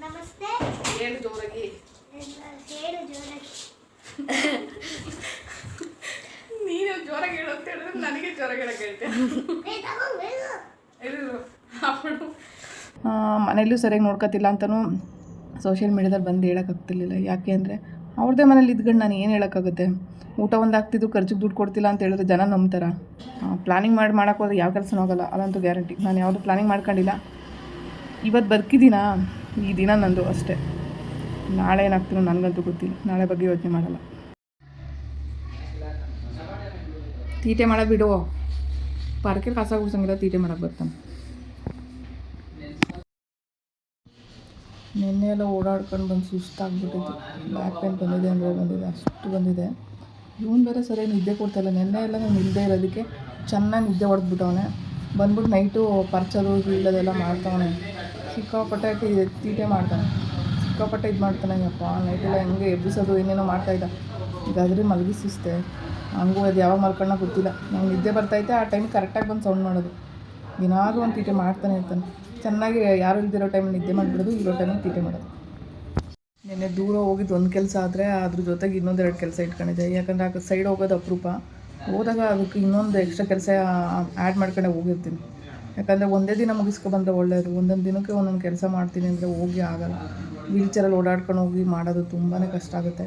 ನಮಸ್ತೆ. ಹೇಳು ಜೋರಾಗಿ. ಹೇಳು ಜೋರಾಗಿ. ನೀನು ಜೋರಾಗಿ ಹೇಳು ಅಂತ ಹೇಳಿದ್ರೆ ನನಗೆ ಜೋರಾಗಿ ಹೇಳಕ್ಕೆ ಹೇಳ್ತೇನೆ ಮನೇಲೂ ಸರಿಯಾಗಿ ನೋಡ್ಕೋತಿಲ್ಲ ಅಂತಲೂ ಸೋಷಿಯಲ್ ಮೀಡ್ಯಾದಲ್ಲಿ ಬಂದು ಹೇಳೋಕ್ಕಾಗ್ತಿರ್ಲಿಲ್ಲ. ಯಾಕೆ ಅಂದರೆ ಅವ್ರದ್ದೇ ಮನೇಲಿ ಇದ್ಕೊಂಡು ನಾನು ಏನು ಹೇಳೋಕ್ಕಾಗುತ್ತೆ? ಊಟ ಒಂದು ಆಗ್ತಿದ್ರು ಖರ್ಚಿಗೆ ದುಡ್ಡು ಕೊಡ್ತಿಲ್ಲ ಅಂತ ಹೇಳಿದ್ರೆ ಜನ ನಂಬ್ತಾರ. ಪ್ಲಾನಿಂಗ್ ಮಾಡಿ ಮಾಡೋಕ್ಕೋದ್ರೆ ಯಾವ ಕೆಲಸನೂ ಹೋಗಲ್ಲ ಅದಂತೂ ಗ್ಯಾರಂಟಿ ನಾನು ಯಾವುದೂ ಪ್ಲಾನಿಂಗ್ ಮಾಡ್ಕೊಂಡಿಲ್ಲ. ಇವತ್ತು ಬರ್ಕಿದ್ದೀನಾ? ಈ ದಿನ ನಂದು ಅಷ್ಟೇ. ನಾಳೆ ಏನಾಗ್ತೀನೋ ನನಗಂತೂ ಗೊತ್ತಿಲ್ಲ. ನಾಳೆ ಬಗ್ಗೆ ಯೋಚನೆ ಮಾಡಲ್ಲ. ತೀಟೆ ಮಾಡ ಬಿಡು. ಪಾರ್ಕಿಗೆ ಕಸ ಗುಡ್ಸಂಗಿಲ್ಲ ತೀಟೆ ಮಾಡಕ್ಕೆ ಬರ್ತಾನೆ. ನಿನ್ನೆ ಎಲ್ಲ ಓಡಾಡ್ಕೊಂಡು ಬಂದು ಸುಸ್ತಾಗ್ಬಿಟ್ಟಿತ್ತು. ಬ್ಯಾಕ್ ಪೇನ್ ಬಂದಿದೆ ಅಂದರೆ ಬಂದಿದೆ, ಅಷ್ಟು ಬಂದಿದೆ. ಇವನು ಬೇರೆ ಸರಿಯಾಗಿ ನಿದ್ದೆ ಕೊಡ್ತಾಯಿಲ್ಲ ನಿನ್ನೆ ಎಲ್ಲ ನಾನು ನಿದ್ದೆ ಇರೋದಕ್ಕೆ ಚೆನ್ನಾಗಿ ನಿದ್ದೆ ಹೊಡೆದ್ಬಿಟ್ಟವನೆ. ಬಂದ್ಬಿಟ್ಟು ನೈಟು ಪರ್ಚೋದು ಇಲ್ಲದೆಲ್ಲ ಮಾಡ್ತಾವನೆ. ಸಿಕ್ಕಾಪಟ್ಟೆ ತೀಟೆ ಮಾಡ್ತಾನೆ. ಸಿಕ್ಕಾಪಟ್ಟೆ ಇದು ಮಾಡ್ತಾನೆ ಯಪ್ಪ ನೈಟೆಲ್ಲ ಹೆಂಗೆ ಎಬ್ಬಿಸೋದು, ಏನೇನೋ ಮಾಡ್ತಾಯಿದ್ದ ಇದಾದರೆ ಮಲಗಿ ಸುಸ್ತೆ. ಹಂಗೂ ಅದು ಯಾವಾಗ ಮಲ್ಕೊಂಡ ಗೊತ್ತಿಲ್ಲ. ನಂಗೆ ನಿದ್ದೆ ಬರ್ತೈತೆ ಆ ಟೈಮ್ ಕರೆಕ್ಟಾಗಿ ಬಂದು ಸೌಂಡ್ ಮಾಡೋದು. ದಿನಾಗೂ ಒಂದು ತೀಟೆ ಮಾಡ್ತಾನೆ ಇರ್ತಾನೆ. ಚೆನ್ನಾಗಿ ಯಾರು ಇಲ್ದಿರೋ ಟೈಮಲ್ಲಿ ನಿದ್ದೆ ಮಾಡಿಬಿಡೋದು, ಇರೋ ಟೈಮಲ್ಲಿ ತೀಟೆ ಮಾಡೋದು. ನಿನ್ನೆ ದೂರ ಹೋಗಿದ್ದು ಒಂದು ಕೆಲಸ ಆದರೆ, ಅದ್ರ ಜೊತೆಗೆ ಇನ್ನೊಂದೆರಡು ಕೆಲಸ ಇಟ್ಕೊಂಡಿದ್ದೆ. ಯಾಕಂದರೆ ಆ ಸೈಡ್ ಹೋಗೋದು ಅಪರೂಪ. ಹೋದಾಗ ಅದಕ್ಕೆ ಇನ್ನೊಂದು ಎಕ್ಸ್ಟ್ರಾ ಕೆಲಸ ಆ್ಯಡ್ ಮಾಡ್ಕೊಂಡೆ ಹೋಗಿರ್ತೀನಿ. ಯಾಕಂದರೆ ಒಂದೇ ದಿನ ಮುಗಿಸ್ಕೊಬಂದ್ರೆ ಒಳ್ಳೆಯದು ಒಂದೊಂದು ದಿನಕ್ಕೆ ಒಂದೊಂದು ಕೆಲಸ ಮಾಡ್ತೀನಿ ಅಂದರೆ ಹೋಗಿ ಆಗಲ್ಲ. ವೀಲ್ ಚೇರಲ್ಲಿ ಓಡಾಡ್ಕೊಂಡು ಹೋಗಿ ಮಾಡೋದು ತುಂಬಾ ಕಷ್ಟ ಆಗುತ್ತೆ.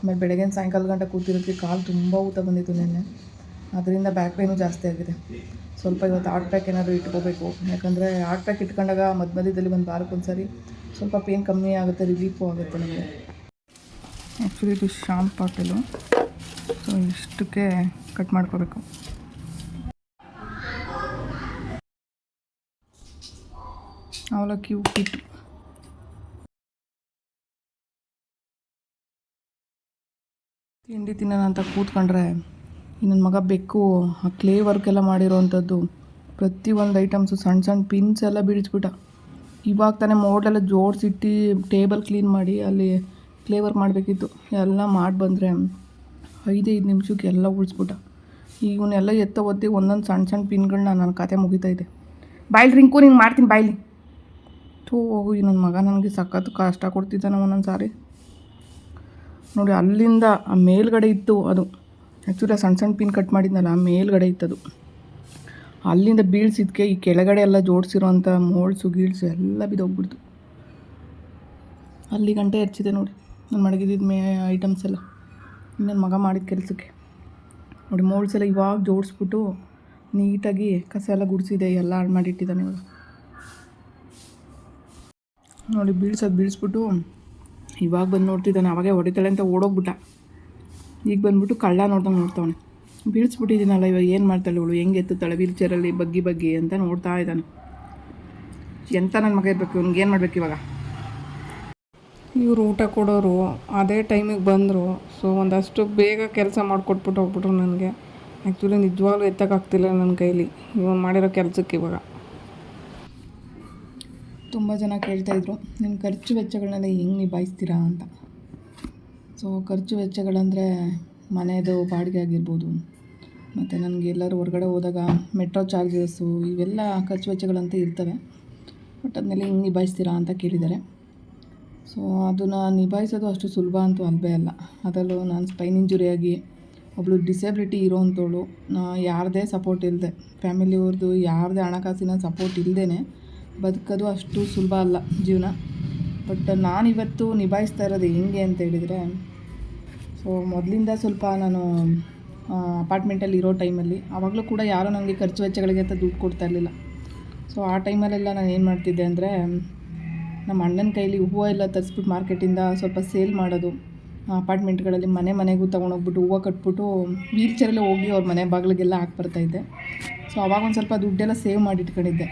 ಆಮೇಲೆ ಬೆಳಗ್ಗೆ ಸಾಯಂಕಾಲ ಗಂಟೆ ಕೂತಿರೋದಕ್ಕೆ ಕಾಲು ತುಂಬ ಊತ ಬಂದಿತ್ತು ನಿನ್ನೆ. ಅದರಿಂದ ಬ್ಯಾಕ್ ಪೇನು ಜಾಸ್ತಿ ಆಗಿದೆ. ಸ್ವಲ್ಪ ಇವತ್ತು ಆರ್ಟ್ ಪ್ಯಾಕ್ ಏನಾದರೂ ಇಟ್ಕೋಬೇಕು. ಯಾಕಂದರೆ ಆರ್ಟ್ ಪ್ಯಾಕ್ ಇಟ್ಕೊಂಡಾಗ ಮಧ್ಯ ಮಧ್ಯದಲ್ಲಿ ಒಂದು ವಾರಕ್ಕೆ ಒಂದು ಸರಿ ಸ್ವಲ್ಪ ಪೇನ್ ಕಮ್ಮಿ ಆಗುತ್ತೆ ರಿಲೀಫು ಆಗುತ್ತೆ ನಮಗೆ. ಆ್ಯಕ್ಚುಲಿ ಇದು ಶಾಂಪ್ ಬಾಟಲು ಸೊ ಇಷ್ಟಕ್ಕೆ ಕಟ್ ಮಾಡ್ಕೋಬೇಕು. ಅವಲಕ್ಕಿ ಉಪ್ಪಿಟ್ಟು. ತಿಂಡಿ ತಿನ್ನೋಣ ಅಂತ ಕೂತ್ಕೊಂಡ್ರೆ ನನ್ನ ಮಗ ಬೆಕ್ಕು, ಆ ಕ್ಲೇ ವರ್ಕ್ ಎಲ್ಲ ಮಾಡಿರೋವಂಥದ್ದು ಪ್ರತಿಯೊಂದು ಐಟಮ್ಸು ಸಣ್ಣ ಸಣ್ಣ ಪಿನ್ಸ್ ಎಲ್ಲ ಬಿಡಿಸ್ಬಿಟ್ಟ. ಇವಾಗ ತಾನೇ ಮೋಡೆಲ್ಲ ಜೋಡಿಸಿಟ್ಟು ಟೇಬಲ್ ಕ್ಲೀನ್ ಮಾಡಿ ಅಲ್ಲಿ ಕ್ಲೇ ವರ್ಕ್ ಮಾಡಬೇಕಿತ್ತು. ಎಲ್ಲ ಮಾಡಿ ಬಂದರೆ ಐದೈದು ನಿಮಿಷಕ್ಕೆ ಎಲ್ಲ ಉಳಿಸ್ಬಿಟ್ಟ. ಇವನ್ನೆಲ್ಲ ಎತ್ತ ಒತ್ತಿ ಒಂದೊಂದು ಸಣ್ಣ ಸಣ್ಣ ಪಿನ್ಗಳನ್ನ ನನ್ನ ಕತೆ ಮುಗಿತೈತೆ ಬಾಯ್ಲಿ ರಿಂಕು ನಿಂಗೆ ಮಾಡ್ತೀನಿ, ಬಾಯ್ಲಿ. ಥೂ ನನ್ನ ಮಗ ನನಗೆ ಸಖತ್ತು ಕಷ್ಟ ಕೊಡ್ತಿದ್ದಾನೆ ಒಂದೊಂದು ಸಾರಿ ನೋಡಿ, ಅಲ್ಲಿಂದ ಆ ಮೇಲ್ಗಡೆ ಇತ್ತು ಅದು. ಆ್ಯಕ್ಚುಲಿ ಸಣ್ಣ ಸಣ್ಣ ಪಿನ್ ಕಟ್ ಮಾಡಿದ್ನಲ್ಲ, ಆ ಮೇಲ್ಗಡೆ ಇತ್ತದು. ಅಲ್ಲಿಂದ ಬೀಳ್ಸಿದ್ಕೆ, ಈ ಕೆಳಗಡೆ ಎಲ್ಲ ಜೋಡಿಸಿರುವಂಥ ಮೋಳ್ಸು ಗೀಳ್ಸು ಎಲ್ಲ ಬಿದ್ದೋಗ್ಬಿಡ್ತು. ಅಲ್ಲಿ ಗಂಟೆ ಹೆಚ್ಚಿದೆ ನೋಡಿ, ನಾನು ಮಡಗಿದ್ದಿದ್ದ ಮೇ ಐಟಮ್ಸ್ ಎಲ್ಲ. ನನ್ನ ಮಗ ಮಾಡಿದ ಕೆಲಸಕ್ಕೆ. ನೋಡಿ ಮೋಳ್ಸೆಲ್ಲ ಇವಾಗ ಜೋಡಿಸ್ಬಿಟ್ಟು ನೀಟಾಗಿ ಕಸ ಎಲ್ಲ ಗುಡಿಸಿದೆ, ಎಲ್ಲ ಹಾಳು ಮಾಡಿಟ್ಟಿದ್ದಾನೆ ಇವಾಗ. ನೋಡಿ ಬೀಳ್ಸೋದು ಬೀಳಿಸ್ಬಿಟ್ಟು ಇವಾಗ ಬಂದು ನೋಡ್ತಿದ್ದಾನೆ, ಅವಾಗೆ ಹೊಡಿತಾಳೆ ಅಂತ ಓಡೋಗ್ಬಿಟ್ಟ. ಈಗ ಬಂದ್ಬಿಟ್ಟು ಕಳ್ಳ ನೋಡ್ದಂಗೆ ನೋಡ್ತಾವನೆ. ಬೀಳಿಸ್ಬಿಟ್ಟಿದ್ದೀನಲ್ಲ, ಇವಾಗ ಏನು ಮಾಡ್ತಾಳೆ ಇವಳು ಹೆಂಗೆ ಎತ್ತುತ್ತಾಳೆ? ವೀಲ್ ಚೇರಲ್ಲಿ ಬಗ್ಗಿ ಬಗ್ಗಿ ಅಂತ ನೋಡ್ತಾ ಇದ್ದಾನೆ. ಎಂಥ ನನ್ನ ಮಗ ಇರಬೇಕು? ಇವ್ನಿಗೆ ಏನು ಮಾಡ್ಬೇಕು ಇವಾಗ? ಇವರು ಊಟ ಕೊಡೋರು, ಅದೇ ಟೈಮಿಗೆ ಬಂದರು. ಸೊ, ಒಂದಷ್ಟು ಬೇಗ ಕೆಲಸ ಮಾಡಿಕೊಟ್ಬಿಟ್ಟು ಹೋಗ್ಬಿಟ್ರು ನನಗೆ. ಆ್ಯಕ್ಚುಲಿ ನಿಜವಾಗ್ಲೂ ಎತ್ತಕ್ಕಾಗ್ತಿಲ್ಲ ನನ್ನ ಕೈಲಿ. ಇವಾಗ ಮಾಡಿರೋ ಕೆಲಸಕ್ಕೆ ಇವಾಗ. ತುಂಬ ಜನ ಕೇಳ್ತಾಯಿದ್ರು ನಿಮ್ಮ ಖರ್ಚು ವೆಚ್ಚಗಳನ್ನೆಲ್ಲ ಹೆಂಗೆ ನಿಭಾಯಿಸ್ತೀರಾ ಅಂತ? ಸೊ ಖರ್ಚು ವೆಚ್ಚಗಳಂದರೆ ಮನೆಯದು ಬಾಡಿಗೆ ಆಗಿರ್ಬೋದು, ಮತ್ತು ನನಗೆ ಎಲ್ಲರೂ ಹೊರಗಡೆ ಹೋದಾಗ ಮೆಟ್ರೋ ಚಾರ್ಜಸ್ಸು ಇವೆಲ್ಲ ಖರ್ಚು ವೆಚ್ಚಗಳಂತ ಇರ್ತವೆ. ಬಟ್ ಅದನ್ನೆಲ್ಲ ಹೆಂಗೆ ನಿಭಾಯಿಸ್ತೀರಾ ಅಂತ ಕೇಳಿದ್ದಾರೆ. ಸೊ ಅದನ್ನು ನಿಭಾಯಿಸೋದು ಅಷ್ಟು ಸುಲಭ ಅಂತೂ ಅಲ್ವೇ ಅಲ್ಲ. ಅದರಲ್ಲೂ ನಾನು ಸ್ಪೈನ್ ಇಂಜುರಿಯಾಗಿ ಒಬ್ಬಳು ಡಿಸೇಬಿಲಿಟಿ ಇರೋವಂಥವಳು ಯಾರದೇ ಸಪೋರ್ಟ್ ಇಲ್ಲದೆ ಫ್ಯಾಮಿಲಿಯವ್ರದ್ದು ಯಾರದೇ ಹಣಕಾಸಿನ ಸಪೋರ್ಟ್ ಇಲ್ಲದೇ ಬದುಕೋದು ಅಷ್ಟು ಸುಲಭ ಅಲ್ಲ ಜೀವನ. ಬಟ್ ನಾನು ಇವತ್ತು ನಿಭಾಯಿಸ್ತಾ ಇರೋದು ಹೆಂಗೆ ಅಂತ ಹೇಳಿದರೆ, ಸೊ ಮೊದಲಿಂದ ಸ್ವಲ್ಪ ನಾನು ಅಪಾರ್ಟ್ಮೆಂಟಲ್ಲಿ ಇರೋ ಟೈಮಲ್ಲಿ ಆವಾಗಲೂ ಕೂಡ ಯಾರೂ ನನಗೆ ಖರ್ಚು ವೆಚ್ಚಗಳಿಗೆ ಅಂತ ದುಡ್ಡು ಕೊಡ್ತಾ ಇರಲಿಲ್ಲ. ಸೊ ಆ ಟೈಮಲ್ಲೆಲ್ಲ ನಾನು ಏನು ಮಾಡ್ತಿದ್ದೆ ಅಂದರೆ, ನಮ್ಮ ಅಣ್ಣನ ಕೈಲಿ ಹೂವು ಎಲ್ಲ ತರಿಸ್ಬಿಟ್ಟು ಮಾರ್ಕೆಟಿಂದ ಸ್ವಲ್ಪ ಸೇಲ್ ಮಾಡೋದು ಅಪಾರ್ಟ್ಮೆಂಟ್ಗಳಲ್ಲಿ ಮನೆ ಮನೆಗೂ ತೊಗೊಂಡೋಗ್ಬಿಟ್ಟು ಹೂವು ಕಟ್ಬಿಟ್ಟು ವೀಲ್ ಚೇರಲ್ಲೇ ಹೋಗಿ ಅವ್ರ ಮನೆ ಬಾಗಿಲಿಗೆಲ್ಲ ಹಾಕಿ ಬರ್ತಾಯಿದ್ದೆ ಸೊ ಅವಾಗ ಒಂದು ಸ್ವಲ್ಪ ದುಡ್ಡೆಲ್ಲ ಸೇವ್ ಮಾಡಿ ಇಟ್ಕೊಂಡಿದ್ದೆ.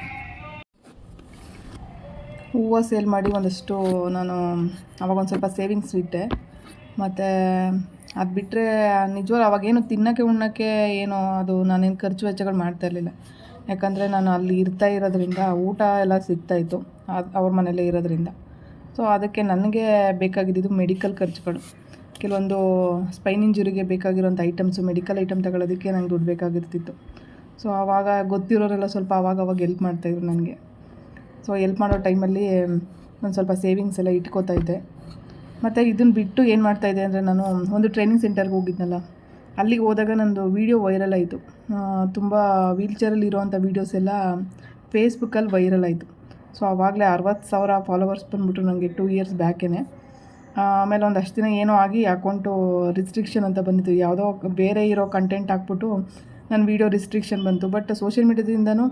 ಹೂವು ಸೇಲ್ ಮಾಡಿ ಒಂದಷ್ಟು ನಾನು ಅವಾಗ ಒಂದು ಸ್ವಲ್ಪ ಸೇವಿಂಗ್ಸ್ ಇಟ್ಟೆ. ಮತ್ತು ಅದು ಬಿಟ್ಟರೆ ನಿಜವಾಗ ಅವಾಗೇನು ತಿನ್ನೋಕ್ಕೆ, ಉಣ್ಣೋಕ್ಕೆ ಏನು ಅದು ನಾನೇನು ಖರ್ಚು ವೆಚ್ಚಗಳು ಮಾಡ್ತಾ ಇರಲಿಲ್ಲ. ಯಾಕಂದರೆ ನಾನು ಅಲ್ಲಿ ಇರ್ತಾ ಇರೋದ್ರಿಂದ ಊಟ ಎಲ್ಲ ಸಿಗ್ತಾಯಿತ್ತು ಅದು ಅವ್ರ ಮನೇಲೇ ಇರೋದ್ರಿಂದ. ಸೊ ಅದಕ್ಕೆ ನನಗೆ ಬೇಕಾಗಿದ್ದು ಮೆಡಿಕಲ್ ಖರ್ಚುಗಳು. ಕೆಲವೊಂದು ಸ್ಪೈನ್ ಇಂಜುರಿಗೆ ಬೇಕಾಗಿರೋಂಥ ಐಟಮ್ಸು, ಮೆಡಿಕಲ್ ಐಟಮ್ ತಗೊಳ್ಳೋದಕ್ಕೆ ನಂಗೆ ದುಡ್ಡು ಬೇಕಾಗಿರ್ತಿತ್ತು. ಸೊ ಆವಾಗ ಗೊತ್ತಿರೋರೆಲ್ಲ ಸ್ವಲ್ಪ ಆವಾಗ ಅವಾಗ ಎಲ್ಪ್ ಮಾಡ್ತಾಯಿದ್ರು ನನಗೆ ಸೊ ಎಲ್ಪ್ ಮಾಡೋ ಟೈಮಲ್ಲಿ ಒಂದು ಸ್ವಲ್ಪ ಸೇವಿಂಗ್ಸ್ ಎಲ್ಲ ಇಟ್ಕೋತಾ ಇದ್ದೆ. ಮತ್ತು ಇದನ್ನು ಬಿಟ್ಟು ಏನು ಮಾಡ್ತಾಯಿದ್ದೆ ಅಂದರೆ ನಾನು ಒಂದು ಟ್ರೈನಿಂಗ್ ಸೆಂಟರ್ಗೆ ಹೋಗಿದ್ನಲ್ಲ, ಅಲ್ಲಿಗೆ ಹೋದಾಗ ನಂದು ವೀಡಿಯೋ ವೈರಲ್ ಆಯಿತು. ತುಂಬ ವೀಲ್ಚೇರಲ್ಲಿ ಇರೋವಂಥ ವೀಡಿಯೋಸ್ ಎಲ್ಲ ಫೇಸ್ಬುಕ್ಕಲ್ಲಿ ವೈರಲ್ ಆಯಿತು. ಸೊ ಆವಾಗಲೇ ಅರವತ್ತು ಸಾವಿರ ಫಾಲೋವರ್ಸ್ ಬಂದುಬಿಟ್ಟು ನನಗೆ ಟೂ ಇಯರ್ಸ್ ಬ್ಯಾಕೇ ಆಮೇಲೆ ಒಂದಷ್ಟು ದಿನ ಏನೋ ಆಗಿ ಅಕೌಂಟು ರಿಸ್ಟ್ರಿಕ್ಷನ್ ಅಂತ ಬಂದಿತ್ತು. ಯಾವುದೋ ಬೇರೆ ಇರೋ ಕಂಟೆಂಟ್ ಹಾಕ್ಬಿಟ್ಟು ನನ್ನ ವೀಡಿಯೋ ರಿಸ್ಟ್ರಿಕ್ಷನ್ ಬಂತು. ಬಟ್ ಸೋಷಿಯಲ್ ಮೀಡ್ಯಾದಿಂದನೂ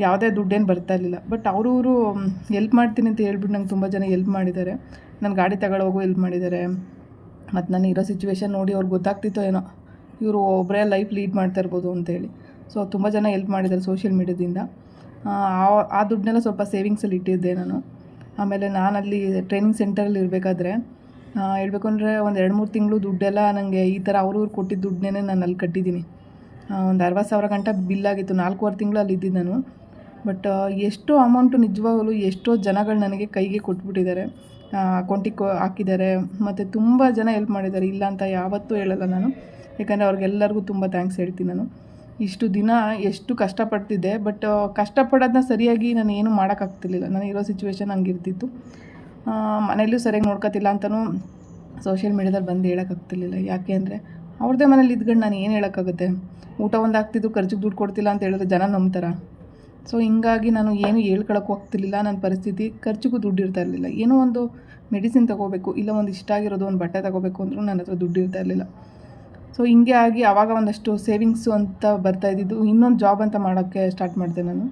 ಯಾವುದೇ ದುಡ್ಡೇನು ಬರ್ತಾ ಇರಲಿಲ್ಲ. ಬಟ್ ಅವರವರು ಎಲ್ಪ್ ಮಾಡ್ತೀನಿ ಅಂತ ಹೇಳ್ಬಿಟ್ಟು ನಂಗೆ ತುಂಬ ಜನ ಎಲ್ಪ್ ಮಾಡಿದ್ದಾರೆ. ನನ್ನ ಗಾಡಿ ತಗೊಳ್ಳೋಗು ಎಲ್ಪ್ ಮಾಡಿದ್ದಾರೆ. ಮತ್ತು ನಾನು ಇರೋ ಸಿಚುವೇಶನ್ ನೋಡಿ ಅವ್ರಿಗೆ ಗೊತ್ತಾಗ್ತಿತ್ತೋ ಏನೋ, ಇವರು ಒಬ್ಬರೇ ಲೈಫ್ ಲೀಡ್ ಮಾಡ್ತಾ ಇರ್ಬೋದು ಅಂತೇಳಿ ಸೊ ತುಂಬ ಜನ ಎಲ್ಪ್ ಮಾಡಿದ್ದಾರೆ ಸೋಷಿಯಲ್ ಮೀಡ್ಯಾದಿಂದ ಆ- ದುಡ್ಡನ್ನೆಲ್ಲ ಸ್ವಲ್ಪ ಸೇವಿಂಗ್ಸಲ್ಲಿ ಇಟ್ಟಿದ್ದೆ ನಾನು. ಆಮೇಲೆ ನಾನಲ್ಲಿ ಟ್ರೈನಿಂಗ್ ಸೆಂಟರಲ್ಲಿ ಇರಬೇಕಾದ್ರೆ ಹೇಳಬೇಕು ಅಂದರೆ ಒಂದು ಎರಡು ಮೂರು ತಿಂಗಳು ದುಡ್ಡೆಲ್ಲ ನನಗೆ ಈ ಥರ ಅವ್ರವ್ರು ಕೊಟ್ಟಿದ್ದ ದುಡ್ಡನ್ನೇ ನಾನು ಅಲ್ಲಿ ಕಟ್ಟಿದ್ದೀನಿ. ಒಂದು ಅರವತ್ತು ಸಾವಿರ ಗಂಟ ಬಿಲ್ ಆಗಿತ್ತು. ನಾಲ್ಕೂವರೆ ತಿಂಗಳು ಅಲ್ಲಿ ಇದ್ದಿದ್ದು ನಾನು. ಬಟ್ ಎಷ್ಟೋ ಅಮೌಂಟು ನಿಜವಾಗಲೂ ಎಷ್ಟೋ ಜನಗಳು ನನಗೆ ಕೈಗೆ ಕೊಟ್ಬಿಟ್ಟಿದ್ದಾರೆ. ಅಕೌಂಟಿಗೆ ಹಾಕಿದ್ದಾರೆ. ಮತ್ತು ತುಂಬ ಜನ ಹೆಲ್ಪ್ ಮಾಡಿದ್ದಾರೆ. ಇಲ್ಲ ಅಂತ ಯಾವತ್ತೂ ಹೇಳಲ್ಲ ನಾನು. ಯಾಕಂದರೆ ಅವ್ರಿಗೆಲ್ಲರಿಗೂ ತುಂಬ ಥ್ಯಾಂಕ್ಸ್ ಹೇಳ್ತೀನಿ ನಾನು. ಇಷ್ಟು ದಿನ ಎಷ್ಟು ಕಷ್ಟಪಡ್ತಿದ್ದೆ. ಬಟ್ ಕಷ್ಟಪಡೋದನ್ನ ಸರಿಯಾಗಿ ನಾನು ಏನು ಮಾಡೋಕ್ಕಾಗ್ತಿರ್ಲಿಲ್ಲ ನಾನು ಇರೋ ಸಿಚುವೇಶನ್ ಹಂಗಿರ್ತಿತ್ತು ಮನೆಯಲ್ಲೂ ಸರಿಯಾಗಿ ನೋಡ್ಕೊತಿಲ್ಲ ಅಂತಲೂ ಸೋಷಿಯಲ್ ಮೀಡ್ಯಾದಲ್ಲಿ ಬಂದು ಹೇಳೋಕ್ಕಾಗ್ತಿರ್ಲಿಲ್ಲ ಯಾಕೆ ಅಂದರೆ ಅವ್ರದ್ದೇ ಮನೇಲಿ ಇದ್ಕೊಂಡು ನಾನು ಏನು ಹೇಳೋಕ್ಕಾಗುತ್ತೆ? ಊಟ ಒಂದು ಆಗ್ತಿದ್ದು ಖರ್ಚಿಗೆ ದುಡ್ಡು ಕೊಡ್ತಿಲ್ಲ ಅಂತ ಹೇಳಿದ್ರೆ ಜನ ನಂಬ್ತಾರ? ಸೊ ಹಿಂಗಾಗಿ ನಾನು ಏನು ಹೇಳ್ಕೊಳಕ್ಕೆ ಹೋಗ್ತಿರ್ಲಿಲ್ಲ ನನ್ನ ಪರಿಸ್ಥಿತಿ ಖರ್ಚಿಗೂ ದುಡ್ಡು ಇರ್ತಾ ಇರಲಿಲ್ಲ. ಏನೋ ಒಂದು ಮೆಡಿಸಿನ್ ತೊಗೋಬೇಕು, ಇಲ್ಲ ಒಂದು ಇಷ್ಟ ಆಗಿರೋದು ಒಂದು ಬಟ್ಟೆ ತೊಗೋಬೇಕು ಅಂದರೂ ನನ್ನ ಹತ್ರ ದುಡ್ಡು ಇರ್ತಾ ಇರಲಿಲ್ಲ. ಸೊ ಹಿಂಗೆ ಆಗಿ ಆವಾಗ ಒಂದಷ್ಟು ಸೇವಿಂಗ್ಸು ಅಂತ ಬರ್ತಾ ಇದ್ದಿದ್ದು. ಇನ್ನೊಂದು ಜಾಬ್ ಅಂತ ಮಾಡೋಕ್ಕೆ ಸ್ಟಾರ್ಟ್ ಮಾಡಿದೆ ನಾನು.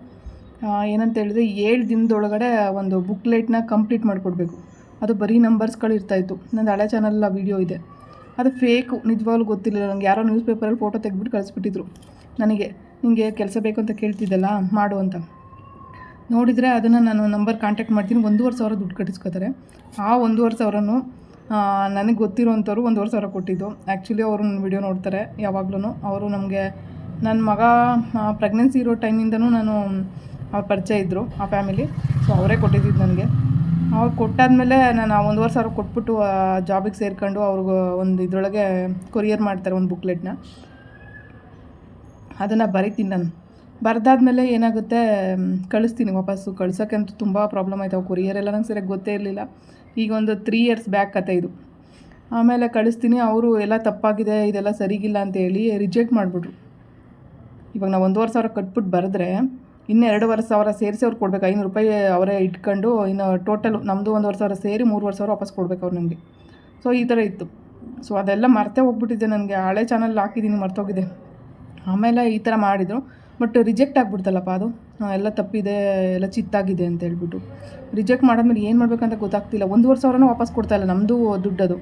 ಏನಂತ ಹೇಳಿದ್ರೆ ಏಳು ದಿನದೊಳಗಡೆ ಒಂದು ಬುಕ್ಲೆಟ್ನ ಕಂಪ್ಲೀಟ್ ಮಾಡಿಕೊಡ್ಬೇಕು. ಅದು ಬರೀ ನಂಬರ್ಸ್ಗಳು ಇರ್ತಾಯಿತ್ತು ನಂದು ಹಳೆ ಚಾನಲ್ ವೀಡಿಯೋ ಇದೆ. ಅದು ಫೇಕು ನಿಜವಾಗ್ಲೂ ಗೊತ್ತಿಲ್ಲ ನಂಗೆ ಯಾರೋ ನ್ಯೂಸ್ ಪೇಪರಲ್ಲಿ ಫೋಟೋ ತೆಗೆದ್ಬಿಟ್ಟು ಕಳಿಸ್ಬಿಟ್ಟಿದ್ರು. ನನಗೆ ನಿಮಗೆ ಕೆಲಸ ಬೇಕು ಅಂತ ಕೇಳ್ತಿದ್ದಲ್ಲ, ಮಾಡು ಅಂತ. ನೋಡಿದರೆ ಅದನ್ನು ನಾನು ನಂಬರ್ ಕಾಂಟ್ಯಾಕ್ಟ್ ಮಾಡ್ತೀನಿ. ಒಂದೂವರೆ ಸಾವಿರ ದುಡ್ಡು ಕಟ್ಟಿಸ್ಕೊತಾರೆ. ಆ ಒಂದೂವರೆ ಸಾವಿರನೂ ನನಗೆ ಗೊತ್ತಿರೋವಂಥವ್ರು ಒಂದೂವರೆ ಸಾವಿರ ಕೊಟ್ಟಿದ್ದು. ಆ್ಯಕ್ಚುಲಿ ಅವರು ನನ್ನ ವಿಡಿಯೋ ನೋಡ್ತಾರೆ ಯಾವಾಗ್ಲೂ ಅವರು ನಮಗೆ ನನ್ನ ಮಗ ಪ್ರೆಗ್ನೆನ್ಸಿ ಇರೋ ಟೈಮಿಂದನೂ ನಾನು ಅವ್ರು ಪರಿಚಯ ಇದ್ದರು ಆ ಫ್ಯಾಮಿಲಿ ಸೊ ಅವರೇ ಕೊಟ್ಟಿದ್ದಿದ್ದು ನನಗೆ. ಅವ್ರು ಕೊಟ್ಟಾದಮೇಲೆ ನಾನು ಆ ಒಂದೂವರೆ ಸಾವಿರ ಕೊಟ್ಬಿಟ್ಟು ಜಾಬಿಗೆ ಸೇರ್ಕೊಂಡು ಅವ್ರಿಗೆ ಒಂದು ಇದರೊಳಗೆ ಕೊರಿಯರ್ ಮಾಡ್ತಾರೆ, ಒಂದು ಬುಕ್ಲೆಟ್ನ ಅದನ್ನು ಬರಿತೀನಿ ನಾನು. ಬರೆದಾದ್ಮೇಲೆ ಏನಾಗುತ್ತೆ ಕಳಿಸ್ತೀನಿ ವಾಪಸ್ಸು. ಕಳ್ಸೋಕ್ಕಂತೂ ತುಂಬ ಪ್ರಾಬ್ಲಮ್ ಆಯಿತು. ಕೊರಿಯರ್ ಎಲ್ಲ ನಂಗೆ ಸರಿಯಾಗಿ ಗೊತ್ತೇ ಇರಲಿಲ್ಲ. ಈಗ ಒಂದು ತ್ರೀ ಇಯರ್ಸ್ ಬ್ಯಾಕ್ ಕತೆ ಇದು. ಆಮೇಲೆ ಕಳಿಸ್ತೀನಿ, ಅವರು ಎಲ್ಲ ತಪ್ಪಾಗಿದೆ, ಇದೆಲ್ಲ ಸರಿಗಿಲ್ಲ ಅಂತೇಳಿ ರಿಜೆಕ್ಟ್ ಮಾಡಿಬಿಟ್ರು. ಇವಾಗ ನಾವು ಒಂದೂವರೆ ಸಾವಿರ ಕಟ್ಬಿಟ್ಟು ಬರೆದ್ರೆ, ಇನ್ನೂ ಎರಡೂವರೆ ಸಾವಿರ ಸೇರಿಸಿ ಅವ್ರು ಕೊಡ್ಬೇಕು. ಐನೂರು ರೂಪಾಯಿ ಅವರೇ ಇಟ್ಕೊಂಡು, ಇನ್ನು ಟೋಟಲ್ ನಮ್ಮದು ಒಂದೂವರೆ ಸಾವಿರ ಸೇರಿ ಮೂರುವರೆ ಸಾವಿರ ವಾಪಸ್ ಕೊಡ್ಬೇಕು ಅವ್ರು ನನಗೆ ಸೊ ಈ ಥರ ಇತ್ತು. ಸೊ ಅದೆಲ್ಲ ಮರ್ತೇ ಹೋಗ್ಬಿಟ್ಟಿದೆ ನನಗೆ. ಹಳೆ ಚಾನಲ್ ಹಾಕಿದ್ದೀನಿ ಮರ್ತೋಗಿದೆ. ಆಮೇಲೆ ಈ ಥರ ಮಾಡಿದರು. ಬಟ್ ರಿಜೆಕ್ಟ್ ಆಗಿಬಿಡ್ತಲ್ಲಪ್ಪ ಅದು? ಎಲ್ಲ ತಪ್ಪಿದೆ, ಎಲ್ಲ ಚಿತ್ತಾಗಿದೆ ಅಂತ ಹೇಳ್ಬಿಟ್ಟು. ರಿಜೆಕ್ಟ್ ಮಾಡಿದ್ಮೇಲೆ ಏನು ಮಾಡಬೇಕಂತ ಗೊತ್ತಾಗ್ತಿಲ್ಲ. ಒಂದೂವರೆ ಸಾವಿರನೂ ವಾಪಸ್ ಕೊಡ್ತಾಯಿಲ್ಲ ನಮ್ಮದು ದುಡ್ಡದು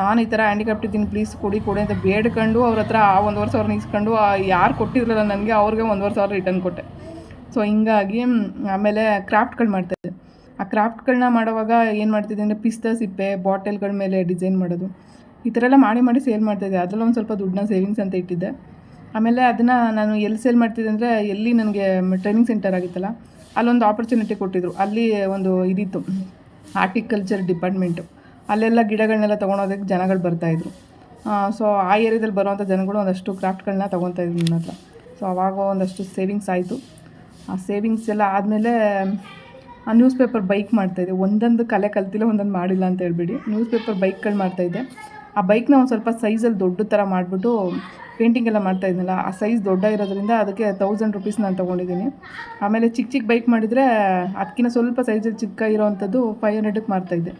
ನಾನು ಈ ಥರ ಹ್ಯಾಂಡಿಕ್ಯಾಪ್ಟ್ ಇದ್ದೀನಿ ಪ್ಲೀಸ್ ಕೊಡಿ ಕೊಡಿ ಅಂತ ಬೇಡ್ಕೊಂಡು ಅವ್ರ ಹತ್ರ ಆ ಒಂದುವರೆ ಸಾವಿರ ಇಸ್ಕೊಂಡು ಯಾರು ಕೊಟ್ಟಿದ್ರಲ್ಲ ನನಗೆ ಅವ್ರಿಗೆ ಒಂದುವರೆ ಸಾವಿರ ರಿಟರ್ನ್ ಕೊಟ್ಟೆ. ಸೊ ಹಿಂಗಾಗಿ ಆಮೇಲೆ ಕ್ರಾಫ್ಟ್ಗಳು ಮಾಡ್ತಾಯಿದ್ದೆ ಆ ಕ್ರಾಫ್ಟ್ಗಳನ್ನ ಮಾಡುವಾಗ ಏನು ಮಾಡ್ತಿದ್ದೆ ಅಂದರೆ ಪಿಸ್ತಾ ಸಿಪ್ಪೆ ಬಾಟಲ್ಗಳ ಮೇಲೆ ಡಿಸೈನ್ ಮಾಡೋದು. ಈ ಥರ ಎಲ್ಲ ಮಾಡಿ ಮಾಡಿ ಸೇಲ್ ಮಾಡ್ತಾಯಿದ್ದೆ ಅದರಲ್ಲಿ ಒಂದು ಸ್ವಲ್ಪ ದುಡ್ಡನ್ನ ಸೇವಿಂಗ್ಸ್ ಅಂತ ಇಟ್ಟಿದ್ದೆ. ಆಮೇಲೆ ಅದನ್ನು ನಾನು ಎಲ್ಲಿ ಸೇಲ್ ಮಾಡ್ತಿದ್ದೆ ಅಂದರೆ ಎಲ್ಲಿ ನನಗೆ ಟ್ರೈನಿಂಗ್ ಸೆಂಟರ್ ಆಗಿತ್ತಲ್ಲ, ಅಲ್ಲೊಂದು ಆಪರ್ಚುನಿಟಿ ಕೊಟ್ಟಿದ್ರು. ಅಲ್ಲಿ ಒಂದು ಇದಿತ್ತು ಆರ್ಟಿಕಲ್ಚರ್ ಡಿಪಾರ್ಟ್ಮೆಂಟು ಅಲ್ಲೆಲ್ಲ ಗಿಡಗಳನ್ನೆಲ್ಲ ತೊಗೊಳೋದಕ್ಕೆ ಜನಗಳು ಬರ್ತಾಯಿದ್ರು ಸೊ ಆ ಏರಿಯಾದಲ್ಲಿ ಬರುವಂಥ ಜನಗಳು ಒಂದಷ್ಟು ಕ್ರಾಫ್ಟ್ಗಳನ್ನ ತೊಗೊತಾ ಇದ್ರು ನನ್ನ ಹತ್ರ ಸೊ ಅವಾಗ ಒಂದಷ್ಟು ಸೇವಿಂಗ್ಸ್ ಆಯಿತು. ಆ ಸೇವಿಂಗ್ಸ್ ಎಲ್ಲ ಆದಮೇಲೆ, ಆ ನ್ಯೂಸ್ ಪೇಪರ್ ಬೈಕ್ ಮಾಡ್ತಾಯಿದ್ದೆ ಒಂದೊಂದು ಕಲೆ ಕಲ್ತಿಲ್ಲ, ಒಂದೊಂದು ಮಾಡಿಲ್ಲ ಅಂತ ಹೇಳ್ಬಿಡಿ. ನ್ಯೂಸ್ ಪೇಪರ್ ಬೈಕ್ಗಳು ಮಾಡ್ತಾಯಿದ್ದೆ ಆ ಬೈಕ್ನ ಒಂದು ಸ್ವಲ್ಪ ಸೈಜಲ್ಲಿ ದೊಡ್ಡ ಥರ ಮಾಡಿಬಿಟ್ಟು ಪೇಂಟಿಂಗ್ ಎಲ್ಲ ಮಾಡ್ತಾ ಇದ್ನಲ್ಲ, ಆ ಸೈಜ್ ದೊಡ್ಡ ಇರೋದ್ರಿಂದ ಅದಕ್ಕೆ ತೌಸಂಡ್ ರುಪೀಸ್ ನಾನು ತೊಗೊಂಡಿದ್ದೀನಿ. ಆಮೇಲೆ ಚಿಕ್ಕ ಚಿಕ್ಕ ಬೈಕ್ ಮಾಡಿದರೆ ಅದಕ್ಕಿಂತ ಸ್ವಲ್ಪ ಸೈಜಲ್ಲಿ ಚಿಕ್ಕ ಇರೋವಂಥದ್ದು ಫೈವ್ ಹಂಡ್ರೆಡಕ್ಕೆ ಮಾರ್ತಾಯಿದ್ದೆ